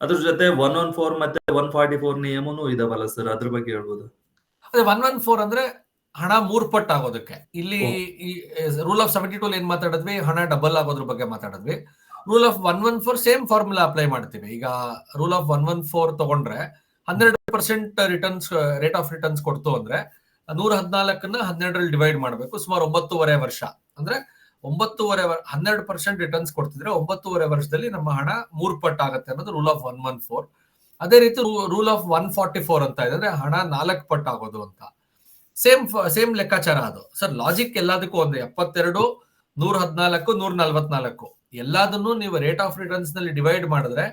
ಅದ್ರ ಜೊತೆ ಒನ್ ಒನ್ ಫೋರ್ ಮತ್ತೆ ಒನ್ ಫಾರ್ಟಿ ಫೋರ್ ನಿಯಮನೂ ಇದಾವಲ್ಲ ಸರ್ ಅದ್ರ ಬಗ್ಗೆ ಹೇಳ್ಬೋದು? ಅದೇ ಒನ್ ಒನ್ ಫೋರ್ ಅಂದ್ರೆ ಹಣ ಮೂರ್ ಪಟ್ಟು ಆಗೋದಕ್ಕೆ ಇಲ್ಲಿ ರೂಲ್ ಆಫ್ ಸೆವೆಂಟಿ ಟೂ ಏನ್ ಮಾತಾಡಿದ್ವಿ? ಹಣ ಡಬಲ್ ಆಗೋದ್ರ ಬಗ್ಗೆ ಮಾತಾಡಿದ್ವಿ. Rule of one one four same formula apply ಮಾಡ್ತೀವಿ. ಈಗ rule of one one four ತಗೊಂಡ್ರೆ ಹನ್ನೆರಡು percent returns rate of returns ಕೊಡ್ತು ಅಂದ್ರೆ ನೂರ ಹದಿನಾಲ್ಕನ್ನ ಹನ್ನೆರಡರಲ್ಲಿ ಡಿವೈಡ್ ಮಾಡಬೇಕು, ಸುಮಾರು ಒಂಬತ್ತೂವರೆ ವರ್ಷ. ಅಂದ್ರೆ ಒಂಬತ್ತೂವರೆ ಹನ್ನೆರಡು ಪರ್ಸೆಂಟ್ ರಿಟರ್ನ್ಸ್ ಕೊಡ್ತಿದ್ರೆ ಒಂಬತ್ತೂವರೆ ವರ್ಷದಲ್ಲಿ ನಮ್ಮ ಹಣ ಮೂರು ಪಟ್ಟು ಆಗುತ್ತೆ ಅನ್ನೋದು rule of one one four ಅದೇ ರೀತಿ rule of one forty four ಅಂತ ಇದೆ, ಅಂದ್ರೆ ಹಣ ನಾಲ್ಕು ಪಟ್ಟು ಆಗೋದು ಅಂತ. ಸೇಮ್ ಸೇಮ್ ಲೆಕ್ಕಾಚಾರ ಅದು. ಸರ್ ಲಾಜಿಕ್ ಎಲ್ಲದಕ್ಕೂ ಒಂದು, ಎಪ್ಪತ್ತೆರಡು, ನೂರ ಹದಿನಾಲ್ಕು, ನೂರ ನಲ್ವತ್ನಾಲ್ಕು. ಎಲ್ಲದನ್ನು ನೀವು ರೇಟ್ ಆಫ್ ರಿಟರ್ನ್ಸ್ನಲ್ಲಿ ಡಿವೈಡ್ ಮಾಡಿದ್ರೆ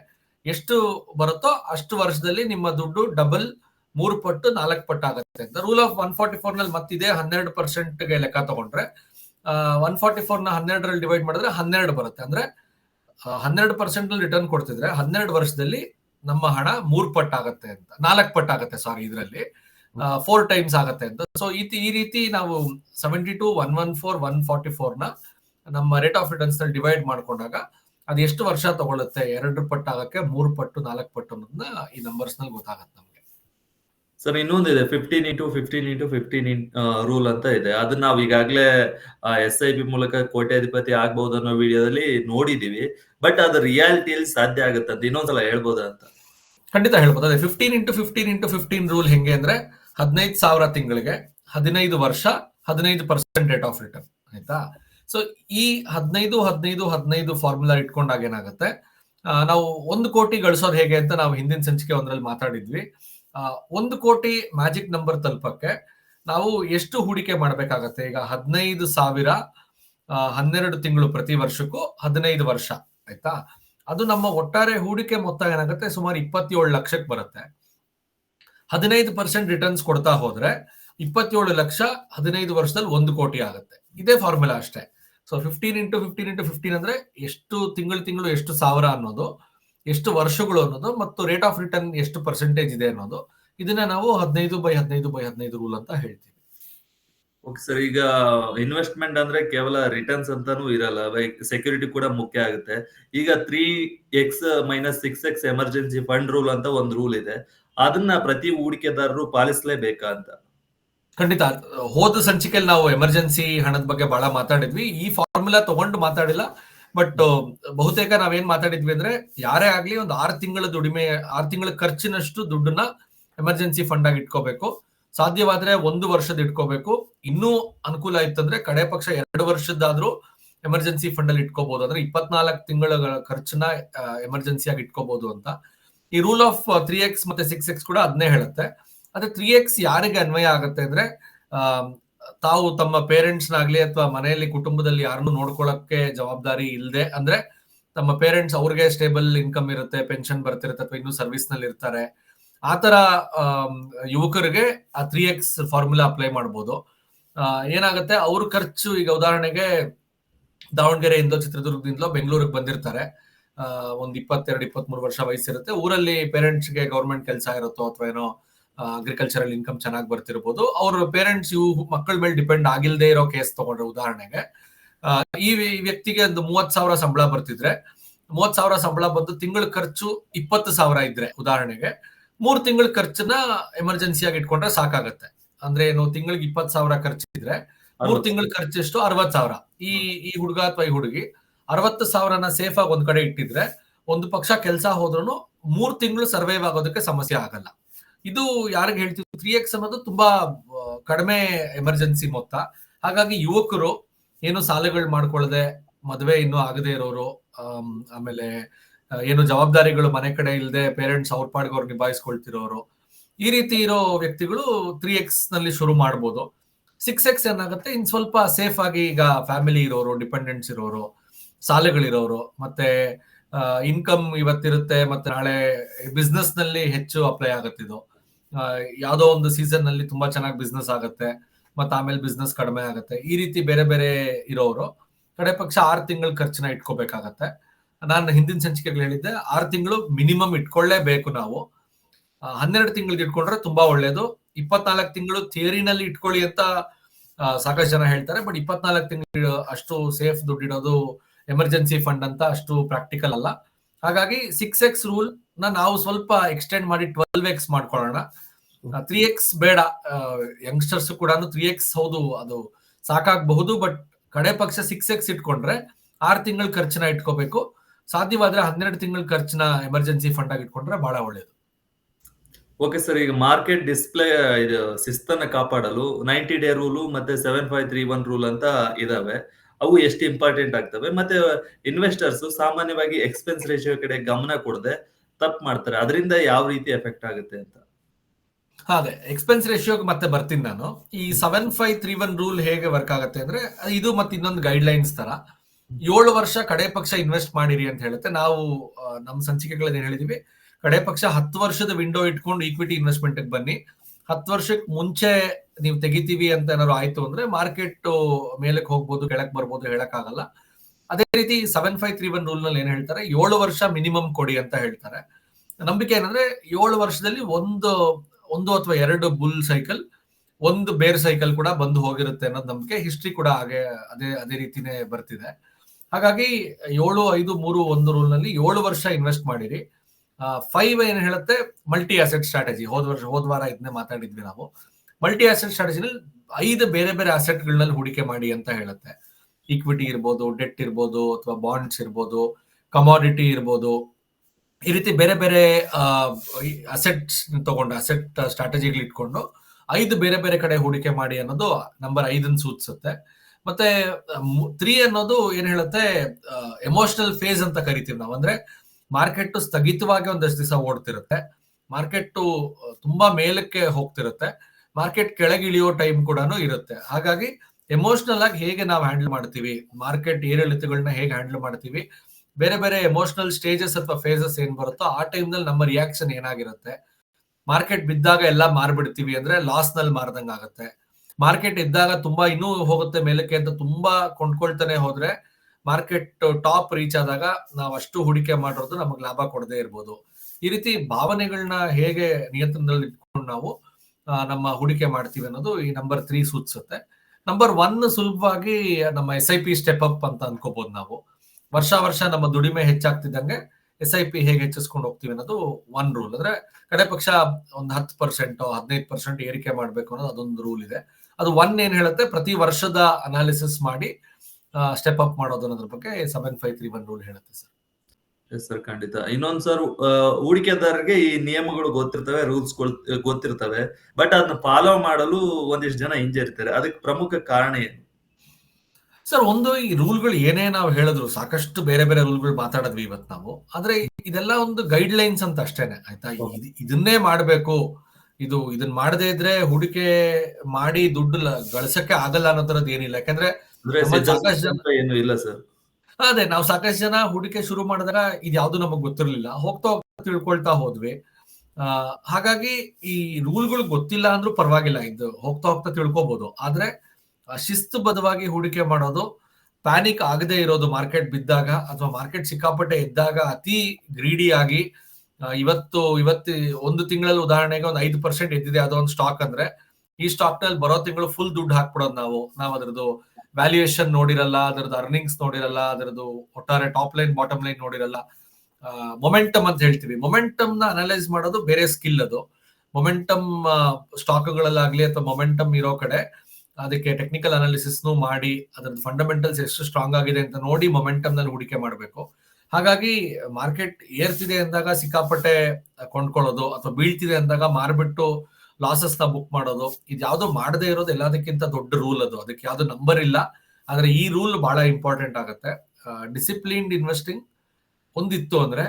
ಎಷ್ಟು ಬರುತ್ತೋ ಅಷ್ಟು ವರ್ಷದಲ್ಲಿ ನಿಮ್ಮ ದುಡ್ಡು ಡಬಲ್ ಮೂರು ಪಟ್ಟು, ನಾಲ್ಕು ಪಟ್ಟು ಆಗುತ್ತೆ ಅಂತ. ರೂಲ್ ಆಫ್ ಒನ್ ಫಾರ್ಟಿ ಫೋರ್ನಲ್ಲಿ ಮತ್ತಿದೆ, ಹನ್ನೆರಡು ಪರ್ಸೆಂಟ್ಗೆ ಲೆಕ್ಕ ತಗೊಂಡ್ರೆ ಒನ್ ಫಾರ್ಟಿ ಫೋರ್ನ ಹನ್ನೆರಡರಲ್ಲಿ ಡಿವೈಡ್ ಮಾಡಿದ್ರೆ ಹನ್ನೆರಡು ಬರುತ್ತೆ. ಅಂದ್ರೆ ಹನ್ನೆರಡು ಪರ್ಸೆಂಟ್ನಲ್ಲಿ ರಿಟರ್ನ್ ಕೊಡ್ತಿದ್ರೆ ಹನ್ನೆರಡು ವರ್ಷದಲ್ಲಿ ನಮ್ಮ ಹಣ ಮೂರ್ ಪಟ್ಟು ಆಗುತ್ತೆ ಅಂತ. ನಾಲ್ಕು ಪಟ್ಟು ಆಗುತ್ತೆ ಸಾರಿ ಇದರಲ್ಲಿ. ಫೋರ್ ಟೈಮ್ಸ್ ಆಗುತ್ತೆ ಅಂತ. ಸೊ ಈ ರೀತಿ ನಾವು seventy two one one four one forty ಫೋರ್ನ ನಮ್ಮ ರೇಟ್ ಆಫ್ ರಿಟರ್ನ್ಸ್ನಲ್ಲಿ ಡಿವೈಡ್ ಮಾಡ್ಕೊಂಡಾಗ ಅದು ಎಷ್ಟು ವರ್ಷ ತಗೊಳುತ್ತೆ? ಎರಡು ಪಟ್ಟು ಆಗಕ್ಕೆ ಮೂರು ಪಟ್ಟು ನಾಲ್ಕು ಪಟ್ಟು ಅನ್ನೋದನ್ನ ಈ ನಂಬರ್ಸ್ನಲ್ಲಿ ಗೊತ್ತಾಗತ್ತೆ ನಮ್ಗೆ. ಸರ್ ಇನ್ನೊಂದಿದೆ fifteen into fifteen into fifteen in rule ಅಂತ ಇದೆ. ಅದನ್ನ ನಾವು ಈಗಾಗಲೇ ಎಸ್ ಐ ಪಿ ಮೂಲಕ ಕೋಟ್ಯಾಧಿಪತಿ ಆಗ್ಬಹುದು ಅನ್ನೋ ವಿಡಿಯೋದಲ್ಲಿ ನೋಡಿದೀವಿ. ಬಟ್ ಅದು ರಿಯಾಲಿಟಿಯಲ್ಲಿ ಸಾಧ್ಯ ಆಗುತ್ತೆ ಅಂತ ಇನ್ನೊಂದ್ಸಲ ಹೇಳ್ಬೋದಾ ಅಂತ? ಖಂಡಿತ ಹೇಳ್ಬೋದು. ಅದೇ fifteen into fifteen into fifteen rule ಹೆಂಗೆ ಅಂದ್ರೆ ಹದಿನೈದು ಸಾವಿರ ತಿಂಗಳಿಗೆ ಹದಿನೈದು ವರ್ಷ ಹದಿನೈದು ಪರ್ಸೆಂಟ್ ರೇಟ್ ಆಫ್ ರಿಟರ್ನ್ ಆಯ್ತಾ? ಸೊ ಈ ಹದಿನೈದು ಹದಿನೈದು ಹದಿನೈದು ಫಾರ್ಮುಲಾ ಇಟ್ಕೊಂಡಾಗ ಏನಾಗುತ್ತೆ? ನಾವು ಒಂದು ಕೋಟಿ ಗಳಿಸೋದು ಹೇಗೆ ಅಂತ ನಾವು ಹಿಂದಿನ ಸಂಚಿಕೆ ಒಂದರಲ್ಲಿ ಮಾತಾಡಿದ್ವಿ. ಒಂದು ಕೋಟಿ ಮ್ಯಾಜಿಕ್ ನಂಬರ್ ತಲುಪಕ್ಕೆ ನಾವು ಎಷ್ಟು ಹೂಡಿಕೆ ಮಾಡಬೇಕಾಗತ್ತೆ? ಈಗ ಹದಿನೈದು ಸಾವಿರ ಹನ್ನೆರಡು ತಿಂಗಳು ಪ್ರತಿ ವರ್ಷಕ್ಕೂ ಹದಿನೈದು ವರ್ಷ, ಆಯ್ತಾ? ಅದು ನಮ್ಮ ಒಟ್ಟಾರೆ ಹೂಡಿಕೆ ಮೊತ್ತ ಏನಾಗುತ್ತೆ? ಸುಮಾರು ಇಪ್ಪತ್ತೇಳು ಲಕ್ಷಕ್ಕೆ ಬರುತ್ತೆ. ಹದಿನೈದು ಪರ್ಸೆಂಟ್ ರಿಟರ್ನ್ಸ್ ಕೊಡ್ತಾ ಹೋದ್ರೆ ಇಪ್ಪತ್ತೇಳು ಲಕ್ಷ ಹದಿನೈದು ವರ್ಷದಲ್ಲಿ ಒಂದು ಕೋಟಿ ಆಗುತ್ತೆ. ಇದೇ ಫಾರ್ಮುಲಾ ಅಷ್ಟೇ. So fifteen into fifteen into fifteen ಅಂದ್ರೆ ಎಷ್ಟು ತಿಂಗಳು ತಿಂಗಳು ಎಷ್ಟು ಸಾವಿರ ಅನ್ನೋದು, ಎಷ್ಟು ವರ್ಷಗಳು ಅನ್ನೋದು ಮತ್ತು ರೇಟ್ ಆಫ್ ರಿಟರ್ನ್ ಎಷ್ಟು ಪರ್ಸೆಂಟೇಜ್ ಇದೆ ಅನ್ನೋದು, ಇದನ್ನ ನಾವು ಹದಿನೈದು ಬೈ ಹದಿನೈದು ಬೈ ಹದಿನೈದು ರೂಲ್ ಅಂತ ಹೇಳ್ತೀವಿ. ಓಕೆ ಸರ್ ಈಗ ಇನ್ವೆಸ್ಟ್ಮೆಂಟ್ ಅಂದ್ರೆ ಕೇವಲ ರಿಟರ್ನ್ಸ್ ಅಂತಾನು ಇರಲ್ಲ. ಸೆಕ್ಯೂರಿಟಿ ಕೂಡ ಮುಖ್ಯ ಆಗುತ್ತೆ. ಈಗ three X minus six X emergency fund rule ಅಂತ ಒಂದು ರೂಲ್ ಇದೆ. ಅದನ್ನ ಪ್ರತಿ ಹೂಡಿಕೆದಾರರು ಪಾಲಿಸಲೇಬೇಕಾ ಅಂತ. ಖಂಡಿತ. ಹೋದ ಸಂಚಿಕೆಯಲ್ಲಿ ನಾವು ಎಮರ್ಜೆನ್ಸಿ ಹಣದ ಬಗ್ಗೆ ಬಹಳ ಮಾತಾಡಿದ್ವಿ. ಈ ಫಾರ್ಮುಲಾ ತಗೊಂಡು ಮಾತಾಡಿಲ್ಲ. ಬಟ್ ಬಹುತೇಕ ನಾವೇನ್ ಮಾತಾಡಿದ್ವಿ ಅಂದ್ರೆ, ಯಾರೇ ಆಗ್ಲಿ ಒಂದು ಆರು ತಿಂಗಳ ದುಡಿಮೆ ಆರು ತಿಂಗಳ ಖರ್ಚಿನಷ್ಟು ದುಡ್ಡನ್ನ ಎಮರ್ಜೆನ್ಸಿ ಫಂಡ್ ಆಗಿ ಇಟ್ಕೋಬೇಕು. ಸಾಧ್ಯವಾದ್ರೆ ಒಂದು ವರ್ಷದ ಇಟ್ಕೋಬೇಕು. ಇನ್ನೂ ಅನುಕೂಲ ಇತ್ತಂದ್ರೆ ಕಡೆ ಪಕ್ಷ ಎರಡು ವರ್ಷದ್ದಾದ್ರೂ ಎಮರ್ಜೆನ್ಸಿ ಫಂಡ್ ಅಲ್ಲಿ ಇಟ್ಕೋಬಹುದು ಅಂದ್ರೆ ಇಪ್ಪತ್ನಾಲ್ಕು ತಿಂಗಳ ಖರ್ಚನ್ನ ಎಮರ್ಜೆನ್ಸಿ ಆಗಿ ಇಟ್ಕೋಬಹುದು ಅಂತ. ಈ ರೂಲ್ ಆಫ್ ತ್ರೀ ಎಕ್ಸ್ ಮತ್ತೆ ಸಿಕ್ಸ್ ಎಕ್ಸ್ ಕೂಡ ಅದನ್ನೇ ಹೇಳುತ್ತೆ. ಅದೇ ತ್ರೀ ಎಕ್ಸ್ ಯಾರಿಗೆ ಅನ್ವಯ ಆಗುತ್ತೆ ಅಂದ್ರೆ ತಾವು ತಮ್ಮ ಪೇರೆಂಟ್ಸ್ ನಾಗ್ಲಿ ಅಥವಾ ಮನೆಯಲ್ಲಿ ಕುಟುಂಬದಲ್ಲಿ ಯಾರನ್ನು ನೋಡ್ಕೊಳಕ್ಕೆ ಜವಾಬ್ದಾರಿ ಇಲ್ಲದೆ ಅಂದ್ರೆ ತಮ್ಮ ಪೇರೆಂಟ್ಸ್ ಅವ್ರಿಗೆ ಸ್ಟೇಬಲ್ ಇನ್ಕಮ್ ಇರುತ್ತೆ ಪೆನ್ಷನ್ ಬರ್ತಿರುತ್ತೆ ಅಥವಾ ಇನ್ನೂ ಸರ್ವಿಸ್ನಲ್ಲಿ ಇರ್ತಾರೆ. ಆತರ ಯುವಕರಿಗೆ ಆ ತ್ರೀ ಎಕ್ಸ್ ಫಾರ್ಮುಲಾ ಅಪ್ಲೈ ಮಾಡ್ಬೋದು. ಏನಾಗುತ್ತೆ, ಅವ್ರ ಖರ್ಚು ಈಗ ಉದಾಹರಣೆಗೆ ದಾವಣಗೆರೆಯಿಂದ ಚಿತ್ರದುರ್ಗದಿಂದಲೋ ಬೆಂಗಳೂರಿಗೆ ಬಂದಿರ್ತಾರೆ. ಒಂದು ಇಪ್ಪತ್ತೆರಡು ಇಪ್ಪತ್ತ್ ಮೂರು ವರ್ಷ ವಯಸ್ಸಿರುತ್ತೆ. ಊರಲ್ಲಿ ಪೇರೆಂಟ್ಸ್ಗೆ ಗೌರ್ಮೆಂಟ್ ಕೆಲಸ ಇರುತ್ತೋ ಅಥವಾ ಏನೋ ಅಗ್ರಿಕಲ್ಚರಲ್ ಇನ್ಕಮ್ ಚೆನ್ನಾಗಿ ಬರ್ತಿರ್ಬೋದು. ಅವ್ರ ಪೇರೆಂಟ್ಸ್ ಇವು ಮಕ್ಕಳ ಮೇಲೆ ಡಿಪೆಂಡ್ ಆಗಿಲ್ಲದೆ ಇರೋ ಕೇಸ್ ತಗೊಂಡ್ರೆ ಉದಾಹರಣೆಗೆ ಈ ವ್ಯಕ್ತಿಗೆ ಒಂದು ಮೂವತ್ ಸಾವಿರ ಸಂಬಳ ಬರ್ತಿದ್ರೆ ಮೂವತ್ ಸಾವಿರ ಸಂಬಳ ಬಂದು ತಿಂಗಳ ಖರ್ಚು ಇಪ್ಪತ್ತು ಸಾವಿರ ಇದ್ರೆ ಉದಾಹರಣೆಗೆ ಮೂರ್ ತಿಂಗಳ ಖರ್ಚನ್ನ ಎಮರ್ಜೆನ್ಸಿಯಾಗಿ ಇಟ್ಕೊಂಡ್ರೆ ಸಾಕಾಗತ್ತೆ. ಅಂದ್ರೆ ಏನು ತಿಂಗಳಿಗೆ ಇಪ್ಪತ್ ಸಾವಿರ ಖರ್ಚಿದ್ರೆ ಮೂರ್ ತಿಂಗಳ ಖರ್ಚೆಷ್ಟು ಅರವತ್ ಸಾವಿರ. ಈ ಈ ಹುಡುಗ ಅಥವಾ ಈ ಹುಡುಗಿ ಅರವತ್ತು ಸಾವಿರನ ಸೇಫ್ ಆಗಿ ಒಂದ್ ಕಡೆ ಇಟ್ಟಿದ್ರೆ ಒಂದು ಪಕ್ಷ ಕೆಲಸ ಹೋದ್ರು ಮೂರ್ ತಿಂಗಳು ಸರ್ವೈವ್ ಆಗೋದಕ್ಕೆ ಸಮಸ್ಯೆ ಆಗಲ್ಲ. ಇದು ಯಾರಿಗೆ ಹೇಳ್ತೀವಿ? ತ್ರೀ ಎಕ್ಸ್ ಅನ್ನೋದು ತುಂಬಾ ಕಡಿಮೆ ಎಮರ್ಜೆನ್ಸಿ ಮೊತ್ತ. ಹಾಗಾಗಿ ಯುವಕರು ಏನು ಸಾಲಗಳು ಮಾಡ್ಕೊಳ್ಳದೆ ಮದುವೆ ಇನ್ನೂ ಆಗದೆ ಇರೋರು ಆಮೇಲೆ ಏನು ಜವಾಬ್ದಾರಿಗಳು ಮನೆ ಕಡೆ ಇಲ್ಲದೆ ಪೇರೆಂಟ್ಸ್ ಅವ್ರ ಪಾಡ್ಗೆ ಅವ್ರು ನಿಭಾಯಿಸ್ಕೊಳ್ತಿರೋರು, ಈ ರೀತಿ ಇರೋ ವ್ಯಕ್ತಿಗಳು ತ್ರೀ ಎಕ್ಸ್ನಲ್ಲಿ ಶುರು ಮಾಡ್ಬೋದು. ಸಿಕ್ಸ್ ಎಕ್ಸ್ ಏನಾಗುತ್ತೆ, ಇನ್ ಸ್ವಲ್ಪ ಸೇಫ್ ಆಗಿ ಈಗ ಫ್ಯಾಮಿಲಿ ಇರೋರು ಡಿಪೆಂಡೆಂಟ್ಸ್ ಇರೋರು, ಸಾಲಗಳಿರೋರು, ಮತ್ತೆ ಇನ್ಕಮ್ ಇವತ್ತಿರುತ್ತೆ ಮತ್ತೆ ನಾಳೆ ಬಿಸ್ನೆಸ್ನಲ್ಲಿ ಹೆಚ್ಚು ಅಪ್ಲೈ ಆಗುತ್ತೆ ಇದು. ಯಾವ್ದೋ ಒಂದು ಸೀಸನ್ನಲ್ಲಿ ತುಂಬಾ ಚೆನ್ನಾಗಿ ಬಿಸ್ನೆಸ್ ಆಗುತ್ತೆ, ಮತ್ತೆ ಆಮೇಲೆ ಬಿಸ್ನೆಸ್ ಕಡಿಮೆ ಆಗುತ್ತೆ. ಈ ರೀತಿ ಬೇರೆ ಬೇರೆ ಇರೋರು, ಕಡೆ ಪಕ್ಷ ಆರು ತಿಂಗಳ ಖರ್ಚನ್ನ ಇಟ್ಕೋಬೇಕಾಗತ್ತೆ. ನಾನು ಹಿಂದಿನ ಸಂಚಿಕೆಗಳು ಹೇಳಿದ್ದೆ, ಆರು ತಿಂಗಳು ಮಿನಿಮಮ್ ಇಟ್ಕೊಳ್ಳೇಬೇಕು ನಾವು. ಹನ್ನೆರಡು ತಿಂಗಳಿಗೆ ಇಟ್ಕೊಂಡ್ರೆ ತುಂಬಾ ಒಳ್ಳೇದು. ಇಪ್ಪತ್ನಾಲ್ಕು ತಿಂಗಳು ಥಿಯರಿನಲ್ಲಿ ಇಟ್ಕೊಳ್ಳಿ ಅಂತ ಸಾಕಷ್ಟು ಜನ ಹೇಳ್ತಾರೆ, ಬಟ್ ಇಪ್ಪತ್ನಾಲ್ಕು ತಿಂಗಳು ಅಷ್ಟು ಸೇಫ್ ದುಡ್ಡಿಡೋದು ಎಮರ್ಜೆನ್ಸಿ ಫಂಡ್ ಅಂತ ಅಷ್ಟು ಪ್ರಾಕ್ಟಿಕಲ್ ಅಲ್ಲ. ಹಾಗಾಗಿ ಸಿಕ್ಸ್ ಎಕ್ಸ್ ರೂಲ್ನ ನಾವು ಸ್ವಲ್ಪ ಎಕ್ಸ್ಟೆಂಡ್ ಮಾಡಿ ಟ್ವೆಲ್ವ್ ಎಕ್ಸ್ ಮಾಡ್ಕೊಳ್ಳೋಣ. ತ್ರೀ ಎಕ್ಸ್ ಬೇಡ. ಯಂಗ್ಸ್ಟರ್ಸ್ ಕೂಡ ತ್ರೀ ಎಕ್ಸ್ ಹೌದು ಅದು ಸಾಕಾಗಬಹುದು ಬಟ್ ಕಡೆ ಪಕ್ಷ ಸಿಕ್ಸ್ ಎಕ್ಸ್ ಇಟ್ಕೊಂಡ್ರೆ ಆರು ತಿಂಗಳ ಖರ್ಚನ್ನ ಇಟ್ಕೋಬೇಕು. ಸಾಧ್ಯವಾದ್ರೆ ಹನ್ನೆರಡು ತಿಂಗಳ ಖರ್ಚನ್ನ ಎಮರ್ಜೆನ್ಸಿ ಫಂಡ್ ಆಗಿ ಇಟ್ಕೊಂಡ್ರೆ ಬಹಳ ಒಳ್ಳೇದು. ಓಕೆ ಸರ್ ಈಗ ಮಾರ್ಕೆಟ್ ಡಿಸ್ಪ್ಲೇ ಇದು ಶಿಸ್ತನ್ನ ಕಾಪಾಡಲು ನೈಂಟಿ ಡೇ ರೂಲು ಮತ್ತೆ seven five three one rule ಅಂತ ಇದಾವೆ. ಅವು ಎಷ್ಟು ಇಂಪಾರ್ಟೆಂಟ್ ಆಗ್ತವೆ. ಮತ್ತೆ ಇನ್ವೆಸ್ಟರ್ಸ್ ಸಾಮಾನ್ಯವಾಗಿ ಎಕ್ಸ್ಪೆನ್ಸ್ ರೇಷಿಯೋ ಕಡೆ ಗಮನ ಕೊಡದೆ ತಪ್ಪು ಮಾಡ್ತಾರೆ. ಅದರಿಂದ ಯಾವ ರೀತಿ ಎಫೆಕ್ಟ್ ಆಗುತ್ತೆ ಅಂತ? ಹಾಗೆ ಎಕ್ಸ್ಪೆನ್ಸ್ ರೇಷಿಯೋಗೆ ಮತ್ತೆ ಬರ್ತೀನಿ ನಾನು. ಈ seven five three one rule ಹೇಗೆ ವರ್ಕ್ ಆಗುತ್ತೆ ಅಂದ್ರೆ, ಇದು ಮತ್ತೆ ಇನ್ನೊಂದು ಗೈಡ್ ಲೈನ್ಸ್ ತರ. ಏಳು ವರ್ಷ ಕಡೆ ಪಕ್ಷ ಇನ್ವೆಸ್ಟ್ ಮಾಡಿರಿ ಅಂತ ಹೇಳುತ್ತೆ. ನಾವು ನಮ್ಮ ಸಂಚಿಕೆಗಳಲ್ಲಿ ಹೇಳಿದೀವಿ. ಕಡೆ ಪಕ್ಷ ಹತ್ತು ವರ್ಷದ ವಿಂಡೋ ಇಟ್ಕೊಂಡು ಈಕ್ವಿಟಿ ಇನ್ವೆಸ್ಟ್ಮೆಂಟ್ ಬನ್ನಿ. ಹತ್ತು ವರ್ಷಕ್ಕೆ ಮುಂಚೆ ನೀವು ತೆಗಿತೀವಿ ಅಂತ ಏನಾದ್ರು ಆಯ್ತು ಅಂದ್ರೆ ಮಾರ್ಕೆಟ್ ಮೇಲಕ್ಕೆ ಹೋಗ್ಬೋದು, ಕೆಳಕ್ ಬರ್ಬೋದು ಹೇಳಕ್ ಆಗಲ್ಲ ಅದೇ ರೀತಿ ಸೆವೆನ್ ಫೈವ್ ತ್ರೀ ಒನ್ ರೂಲ್ನಲ್ಲಿ ಏನ್ ಹೇಳ್ತಾರೆ? ಏಳು ವರ್ಷ ಮಿನಿಮಮ್ ಕೊಡಿ ಅಂತ ಹೇಳ್ತಾರೆ. ನಂಬಿಕೆ ಏನಂದ್ರೆ ಏಳು ವರ್ಷದಲ್ಲಿ ಒಂದು ಒಂದು ಅಥವಾ ಎರಡು ಬುಲ್ ಸೈಕಲ್ ಒಂದು ಬೇರ್ ಸೈಕಲ್ ಕೂಡ ಬಂದು ಹೋಗಿರುತ್ತೆ ಅನ್ನೋದು ನಂಬಿಕೆ. ಹಿಸ್ಟ್ರಿ ಕೂಡ ಹಾಗೆ, ಅದೇ ಅದೇ ರೀತಿನೇ ಬರ್ತಿದೆ. ಹಾಗಾಗಿ ಏಳು, ಐದು, ಮೂರು, ಒಂದು ರೂಲ್ನಲ್ಲಿ ಏಳು ವರ್ಷ ಇನ್ವೆಸ್ಟ್ ಮಾಡಿರಿ. ಫೈವ್ ಏನು ಹೇಳುತ್ತೆ? ಮಲ್ಟಿ ಆಸೆಟ್ ಸ್ಟ್ರಾಟಜಿ ಹೋದ ವರ್ಷ, ಹೋದ ವಾರ ಇದನ್ನೇ ಮಾತಾಡಿದ್ವಿ ನಾವು. ಮಲ್ಟಿ ಆಸೆಟ್ ಸ್ಟ್ರಾಟಜಿನಲ್ಲಿ ಐದು ಬೇರೆ ಬೇರೆ ಅಸೆಟ್ಗಳಲ್ಲಿ ಹೂಡಿಕೆ ಮಾಡಿ ಅಂತ ಹೇಳುತ್ತೆ. ಈಕ್ವಿಟಿ ಇರ್ಬೋದು ಡೆಟ್ ಇರ್ಬೋದು, ಅಥವಾ ಬಾಂಡ್ಸ್ ಇರ್ಬೋದು ಕಮಾಡಿಟಿ ಇರ್ಬೋದು. ಈ ರೀತಿ ಬೇರೆ ಬೇರೆ ಅಸೆಟ್ಸ್ ತಗೊಂಡು ಅಸೆಟ್ ಸ್ಟ್ರಾಟಜಿಗಳು ಇಟ್ಕೊಂಡು ಐದು ಬೇರೆ ಬೇರೆ ಕಡೆ ಹೂಡಿಕೆ ಮಾಡಿ ಅನ್ನೋದು ನಂಬರ್ ಐದನ್ನು ಸೂಚಿಸುತ್ತೆ. ಮತ್ತೆ ತ್ರೀ ಅನ್ನೋದು ಏನ್ ಹೇಳುತ್ತೆ? ಎಮೋಷನಲ್ ಫೇಸ್ ಅಂತ ಕರಿತೀವಿ ನಾವು. ಅಂದ್ರೆ ಮಾರ್ಕೆಟ್ ಸ್ಥಗಿತವಾಗಿ ಒಂದಷ್ಟು ದಿವಸ ಓಡ್ತಿರುತ್ತೆ. ಮಾರ್ಕೆಟ್ ತುಂಬಾ ಮೇಲಕ್ಕೆ ಹೋಗ್ತಿರುತ್ತೆ. ಮಾರ್ಕೆಟ್ ಕೆಳಗೆ ಇಳಿಯೋ ಟೈಮ್ ಕೂಡ ಇರುತ್ತೆ. ಹಾಗಾಗಿ ಎಮೋಷನಲ್ ಆಗಿ ಹೇಗೆ ನಾವು ಹ್ಯಾಂಡಲ್ ಮಾಡ್ತೀವಿ? ಮಾರ್ಕೆಟ್ ಏರಿಳಿತಗಳನ್ನ ಹೇಗೆ ಹ್ಯಾಂಡಲ್ ಮಾಡ್ತೀವಿ? ಬೇರೆ ಬೇರೆ ಎಮೋಷನಲ್ ಸ್ಟೇಜಸ್ ಅಥವಾ ಫೇಸಸ್ ಏನ್ ಬರುತ್ತೋ ಆ ಟೈಮ್ನಲ್ಲಿ ನಮ್ಮ ರಿಯಾಕ್ಷನ್ ಏನಾಗಿರುತ್ತೆ? ಮಾರ್ಕೆಟ್ ಬಿದ್ದಾಗ ಎಲ್ಲ ಮಾರ್ಬಿಡ್ತೀವಿ ಅಂದ್ರೆ ಲಾಸ್ನಲ್ಲಿ ಮಾರ್ದಂಗ ಆಗುತ್ತೆ ಮಾರ್ಕೆಟ್ ಇದ್ದಾಗ ತುಂಬಾ ಇನ್ನೂ ಹೋಗುತ್ತೆ ಮೇಲಕ್ಕೆ ಅಂತ ತುಂಬಾ ಕೊಂಡ್ಕೊಳ್ತಾನೆ ಹೋದ್ರೆ ಮಾರ್ಕೆಟ್ ಟಾಪ್ ರೀಚ್ ಆದಾಗ ನಾವು ಅಷ್ಟು ಹೂಡಿಕೆ ಮಾಡಿರೋದು ನಮಗೆ ಲಾಭ ಕೊಡದೇ ಇರ್ಬೋದು. ಈ ರೀತಿ ಭಾವನೆಗಳನ್ನ ಹೇಗೆ ನಿಯಂತ್ರಣದಲ್ಲಿ ಇಟ್ಕೊಂಡು ನಾವು ನಮ್ಮ ಹೂಡಿಕೆ ಮಾಡ್ತೀವಿ ಅನ್ನೋದು ಈ ನಂಬರ್ ತ್ರೀ ಸೂಚಿಸುತ್ತೆ. ನಂಬರ್ ಒನ್ ಸುಲಭವಾಗಿ ನಮ್ಮ S I P step up ಅಂತ ಅನ್ಕೋಬಹುದು ನಾವು. ವರ್ಷ ವರ್ಷ ನಮ್ಮ ದುಡಿಮೆ ಹೆಚ್ಚಾಗ್ತಿದ್ದಂಗೆ ಎಸ್ ಐ ಪಿ ಹೇಗೆ ಹೆಚ್ಚಿಸ್ಕೊಂಡು ಹೋಗ್ತೀವಿ ಅನ್ನೋದು ಒನ್ ರೂಲ್ ಅಂದ್ರೆ ಕಡೆ ಪಕ್ಷ ಒಂದು ಹತ್ತು ಪರ್ಸೆಂಟ್ ಹದಿನೈದು ಪರ್ಸೆಂಟ್ ಏರಿಕೆ ಮಾಡಬೇಕು ಅನ್ನೋದು ಅದೊಂದು ರೂಲ್ ಇದೆ. ಅದು ಒನ್ ಏನ್ ಹೇಳುತ್ತೆ, ಪ್ರತಿ ವರ್ಷದ ಅನಾಲಿಸಿಸ್ ಮಾಡಿ ಸ್ಟೆಪ್ ಅಪ್ ಮಾಡೋದು ಅನ್ನೋದ್ರ ಬಗ್ಗೆ seven five three one rule ಹೇಳುತ್ತೆ ಸರ್. ಎಸ್ ಸರ್ ಖಂಡಿತ. ಇನ್ನೊಂದ್ ಸರ್ ಹೂಡಿಕೆದಾರರಿಗೆ ಈ ನಿಯಮಗಳು ಗೊತ್ತಿರ್ತವೆ ರೂಲ್ಸ್ ಗೊತ್ತಿರ್ತವೆ ಬಟ್ ಅದನ್ನ ಫಾಲೋ ಮಾಡಲು ಒಂದಿಷ್ಟು ಜನ ಹಿಂಜರಿತಾರೆ. ಅದಕ್ಕೆ ಪ್ರಮುಖ ಕಾರಣ ಏನು? ಸರ್ ಒಂದು ಈ ರೂಲ್ಗಳು ಏನೇ ನಾವು ಹೇಳಿದ್ರು ಸಾಕಷ್ಟು ಬೇರೆ ಬೇರೆ ರೂಲ್ಗಳು ಮಾತಾಡಿದ್ವಿ ಇವತ್ತು ನಾವು. ಆದ್ರೆ ಇದೆಲ್ಲ ಒಂದು ಗೈಡ್ ಲೈನ್ಸ್ ಅಂತ ಅಷ್ಟೇನೆ ಆಯ್ತಾ? ಇದ್- ಇದನ್ನೇ ಮಾಡಬೇಕು. ಇದು ಇದನ್ನ ಮಾಡದೇ ಇದ್ರೆ ಹೂಡಿಕೆ ಮಾಡಿ ದುಡ್ಡು ಗಳಿಸಕ್ಕೆ ಆಗಲ್ಲ ಅನ್ನೋ ತರದ್ ಏನಿಲ್ಲ. ಯಾಕಂದ್ರೆ ಸಾಕಷ್ಟು ಜನ- ಏನು ಇಲ್ಲ ಸರ್. ಅದೇ ನಾವು ಸಾಕಷ್ಟು ಜನ ಹೂಡಿಕೆ ಶುರು ಮಾಡಿದಾಗ ಇದು ಯಾವ್ದು ನಮಗ್ ಗೊತ್ತಿರ್ಲಿಲ್ಲ. ಹೋಗ್ತಾ ಹೋಗ್ತಾ ತಿಳ್ಕೊಳ್ತಾ ಹೋದ್ವಿ. ಹಾಗಾಗಿ ಈ ರೂಲ್ಗಳು ಗೊತ್ತಿಲ್ಲ ಅಂದ್ರೂ ಪರವಾಗಿಲ್ಲ ಇದು ಹೋಗ್ತಾ ಹೋಗ್ತಾ ತಿಳ್ಕೊಬಹುದು ಆದ್ರೆ ಶಿಸ್ತು ಬದವಾಗಿ ಹೂಡಿಕೆ ಮಾಡೋದು ಪ್ಯಾನಿಕ್ ಆಗದೆ ಇರೋದು ಮಾರ್ಕೆಟ್ ಬಿದ್ದಾಗ ಅಥವಾ ಮಾರ್ಕೆಟ್ ಸಿಕ್ಕಾಪಟ್ಟೆ ಇದ್ದಾಗ ಅತಿ ಗ್ರೀಡಿ ಆಗಿ ಇವತ್ತು ಇವತ್ತು ಒಂದು ತಿಂಗಳಲ್ಲಿ ಉದಾಹರಣೆಗೆ ಒಂದು ಐದು ಪರ್ಸೆಂಟ್ ಎದ್ದಿದೆ ಅದೊಂದು ಒಂದು ಸ್ಟಾಕ್ ಅಂದ್ರೆ ಈ ಸ್ಟಾಕ್ನಲ್ಲಿ ಬರೋ ತಿಂಗಳು ಫುಲ್ ದುಡ್ಡು ಹಾಕ್ಬಿಡೋದು ನಾವು. ನಾವು ಅದ್ರದ್ದು ವ್ಯಾಲ್ಯೂಯೇಷನ್ ನೋಡಿರಲ್ಲ, ಅದರದ್ದು ಅರ್ನಿಂಗ್ಸ್ ನೋಡಿರಲ್ಲ, ಅದರದ್ದು ಒಟ್ಟಾರೆ ಟಾಪ್ ಲೈನ್ ಬಾಟಮ್ ಲೈನ್ ನೋಡಿರಲ್ಲ. ಮೊಮೆಂಟಮ್ ಅಂತ ಹೇಳ್ತೀವಿ. ಮೊಮೆಂಟಮ್ನ ಅನಲೈಸ್ ಮಾಡೋದು ಬೇರೆ ಸ್ಕಿಲ್ ಅದು. ಮೊಮೆಂಟಮ್ ಸ್ಟಾಕ್ಗಳಲ್ಲಾಗ್ಲಿ ಅಥವಾ ಮೊಮೆಂಟಮ್ ಇರೋ ಕಡೆ ಅದಕ್ಕೆ ಟೆಕ್ನಿಕಲ್ ಅನಾಲಿಸಿಸ್ನು ಮಾಡಿ, ಅದರದ್ದು ಫಂಡಮೆಂಟಲ್ಸ್ ಎಷ್ಟು ಸ್ಟ್ರಾಂಗ್ ಆಗಿದೆ ಅಂತ ನೋಡಿ ಮೊಮೆಂಟಮ್ನಲ್ಲಿ ಹೂಡಿಕೆ ಮಾಡಬೇಕು. ಹಾಗಾಗಿ ಮಾರ್ಕೆಟ್ ಏರ್ತಿದೆ ಅಂದಾಗ ಸಿಕ್ಕಾಪಟ್ಟೆ ಕೊಂಡ್ಕೊಳ್ಳೋದು ಅಥವಾ ಬೀಳ್ತಿದೆ ಅಂದಾಗ ಮಾರ್ಬಿಟ್ಟು ಲಾಸಸ್ನ ಬುಕ್ ಮಾಡೋದು. ಇದು ಯಾವ್ದು ಮಾಡದೇ ಇರೋದು ಎಲ್ಲದಕ್ಕಿಂತ ದೊಡ್ಡ ರೂಲ್ ಅದು. ಅದಕ್ಕೆ ಯಾವ್ದು ನಂಬರ್ ಇಲ್ಲ. ಆದ್ರೆ ಈ ರೂಲ್ ಬಹಳ ಇಂಪಾರ್ಟೆಂಟ್ ಆಗುತ್ತೆ. ಡಿಸಿಪ್ಲಿನ್ಡ್ ಇನ್ವೆಸ್ಟಿಂಗ್ ಒಂದಿತ್ತು ಅಂದ್ರೆ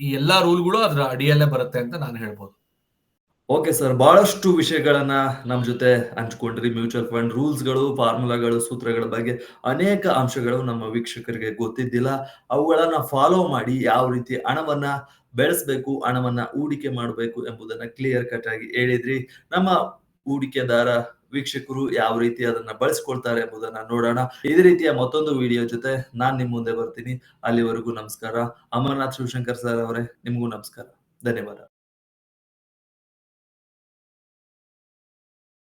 ಈ ಎಲ್ಲಾ ರೂಲ್ಗಳು ಅದ್ರ ಅಡಿಯಲ್ಲೇ ಬರುತ್ತೆ ಅಂತ ನಾನು ಹೇಳ್ಬೋದು. ಓಕೆ ಸರ್ ಬಹಳಷ್ಟು ವಿಷಯಗಳನ್ನ ನಮ್ಮ ಜೊತೆ ಹಂಚ್ಕೊಂಡ್ರಿ. ಮ್ಯೂಚುವಲ್ ಫಂಡ್ ರೂಲ್ಸ್ಗಳು ಫಾರ್ಮುಲಾಗಳು ಸೂತ್ರಗಳ ಬಗ್ಗೆ ಅನೇಕ ಅಂಶಗಳು ನಮ್ಮ ವೀಕ್ಷಕರಿಗೆ ಗೊತ್ತಿದ್ದಿಲ್ಲ. ಅವುಗಳನ್ನ ಫಾಲೋ ಮಾಡಿ ಯಾವ ರೀತಿ ಹಣವನ್ನ ಬೆಳೆಸಬೇಕು, ಹಣವನ್ನ ಹೂಡಿಕೆ ಮಾಡಬೇಕು ಎಂಬುದನ್ನ ಕ್ಲಿಯರ್ ಕಟ್ ಆಗಿ ಹೇಳಿದ್ರಿ. ನಮ್ಮ ಹೂಡಿಕೆದಾರ ವೀಕ್ಷಕರು ಯಾವ ರೀತಿ ಅದನ್ನ ಬಳಸ್ಕೊಳ್ತಾರೆ ಎಂಬುದನ್ನ ನೋಡೋಣ. ಇದೇ ರೀತಿಯ ಮತ್ತೊಂದು ವಿಡಿಯೋ ಜೊತೆ ನಾನ್ ನಿಮ್ ಮುಂದೆ ಬರ್ತೀನಿ. ಅಲ್ಲಿವರೆಗೂ ನಮಸ್ಕಾರ. ಅಮರನಾಥ್ ಶಿವಶಂಕರ್ ಸರ್ ಅವರೇ, ನಿಮಗೂ ನಮಸ್ಕಾರ. ಧನ್ಯವಾದ.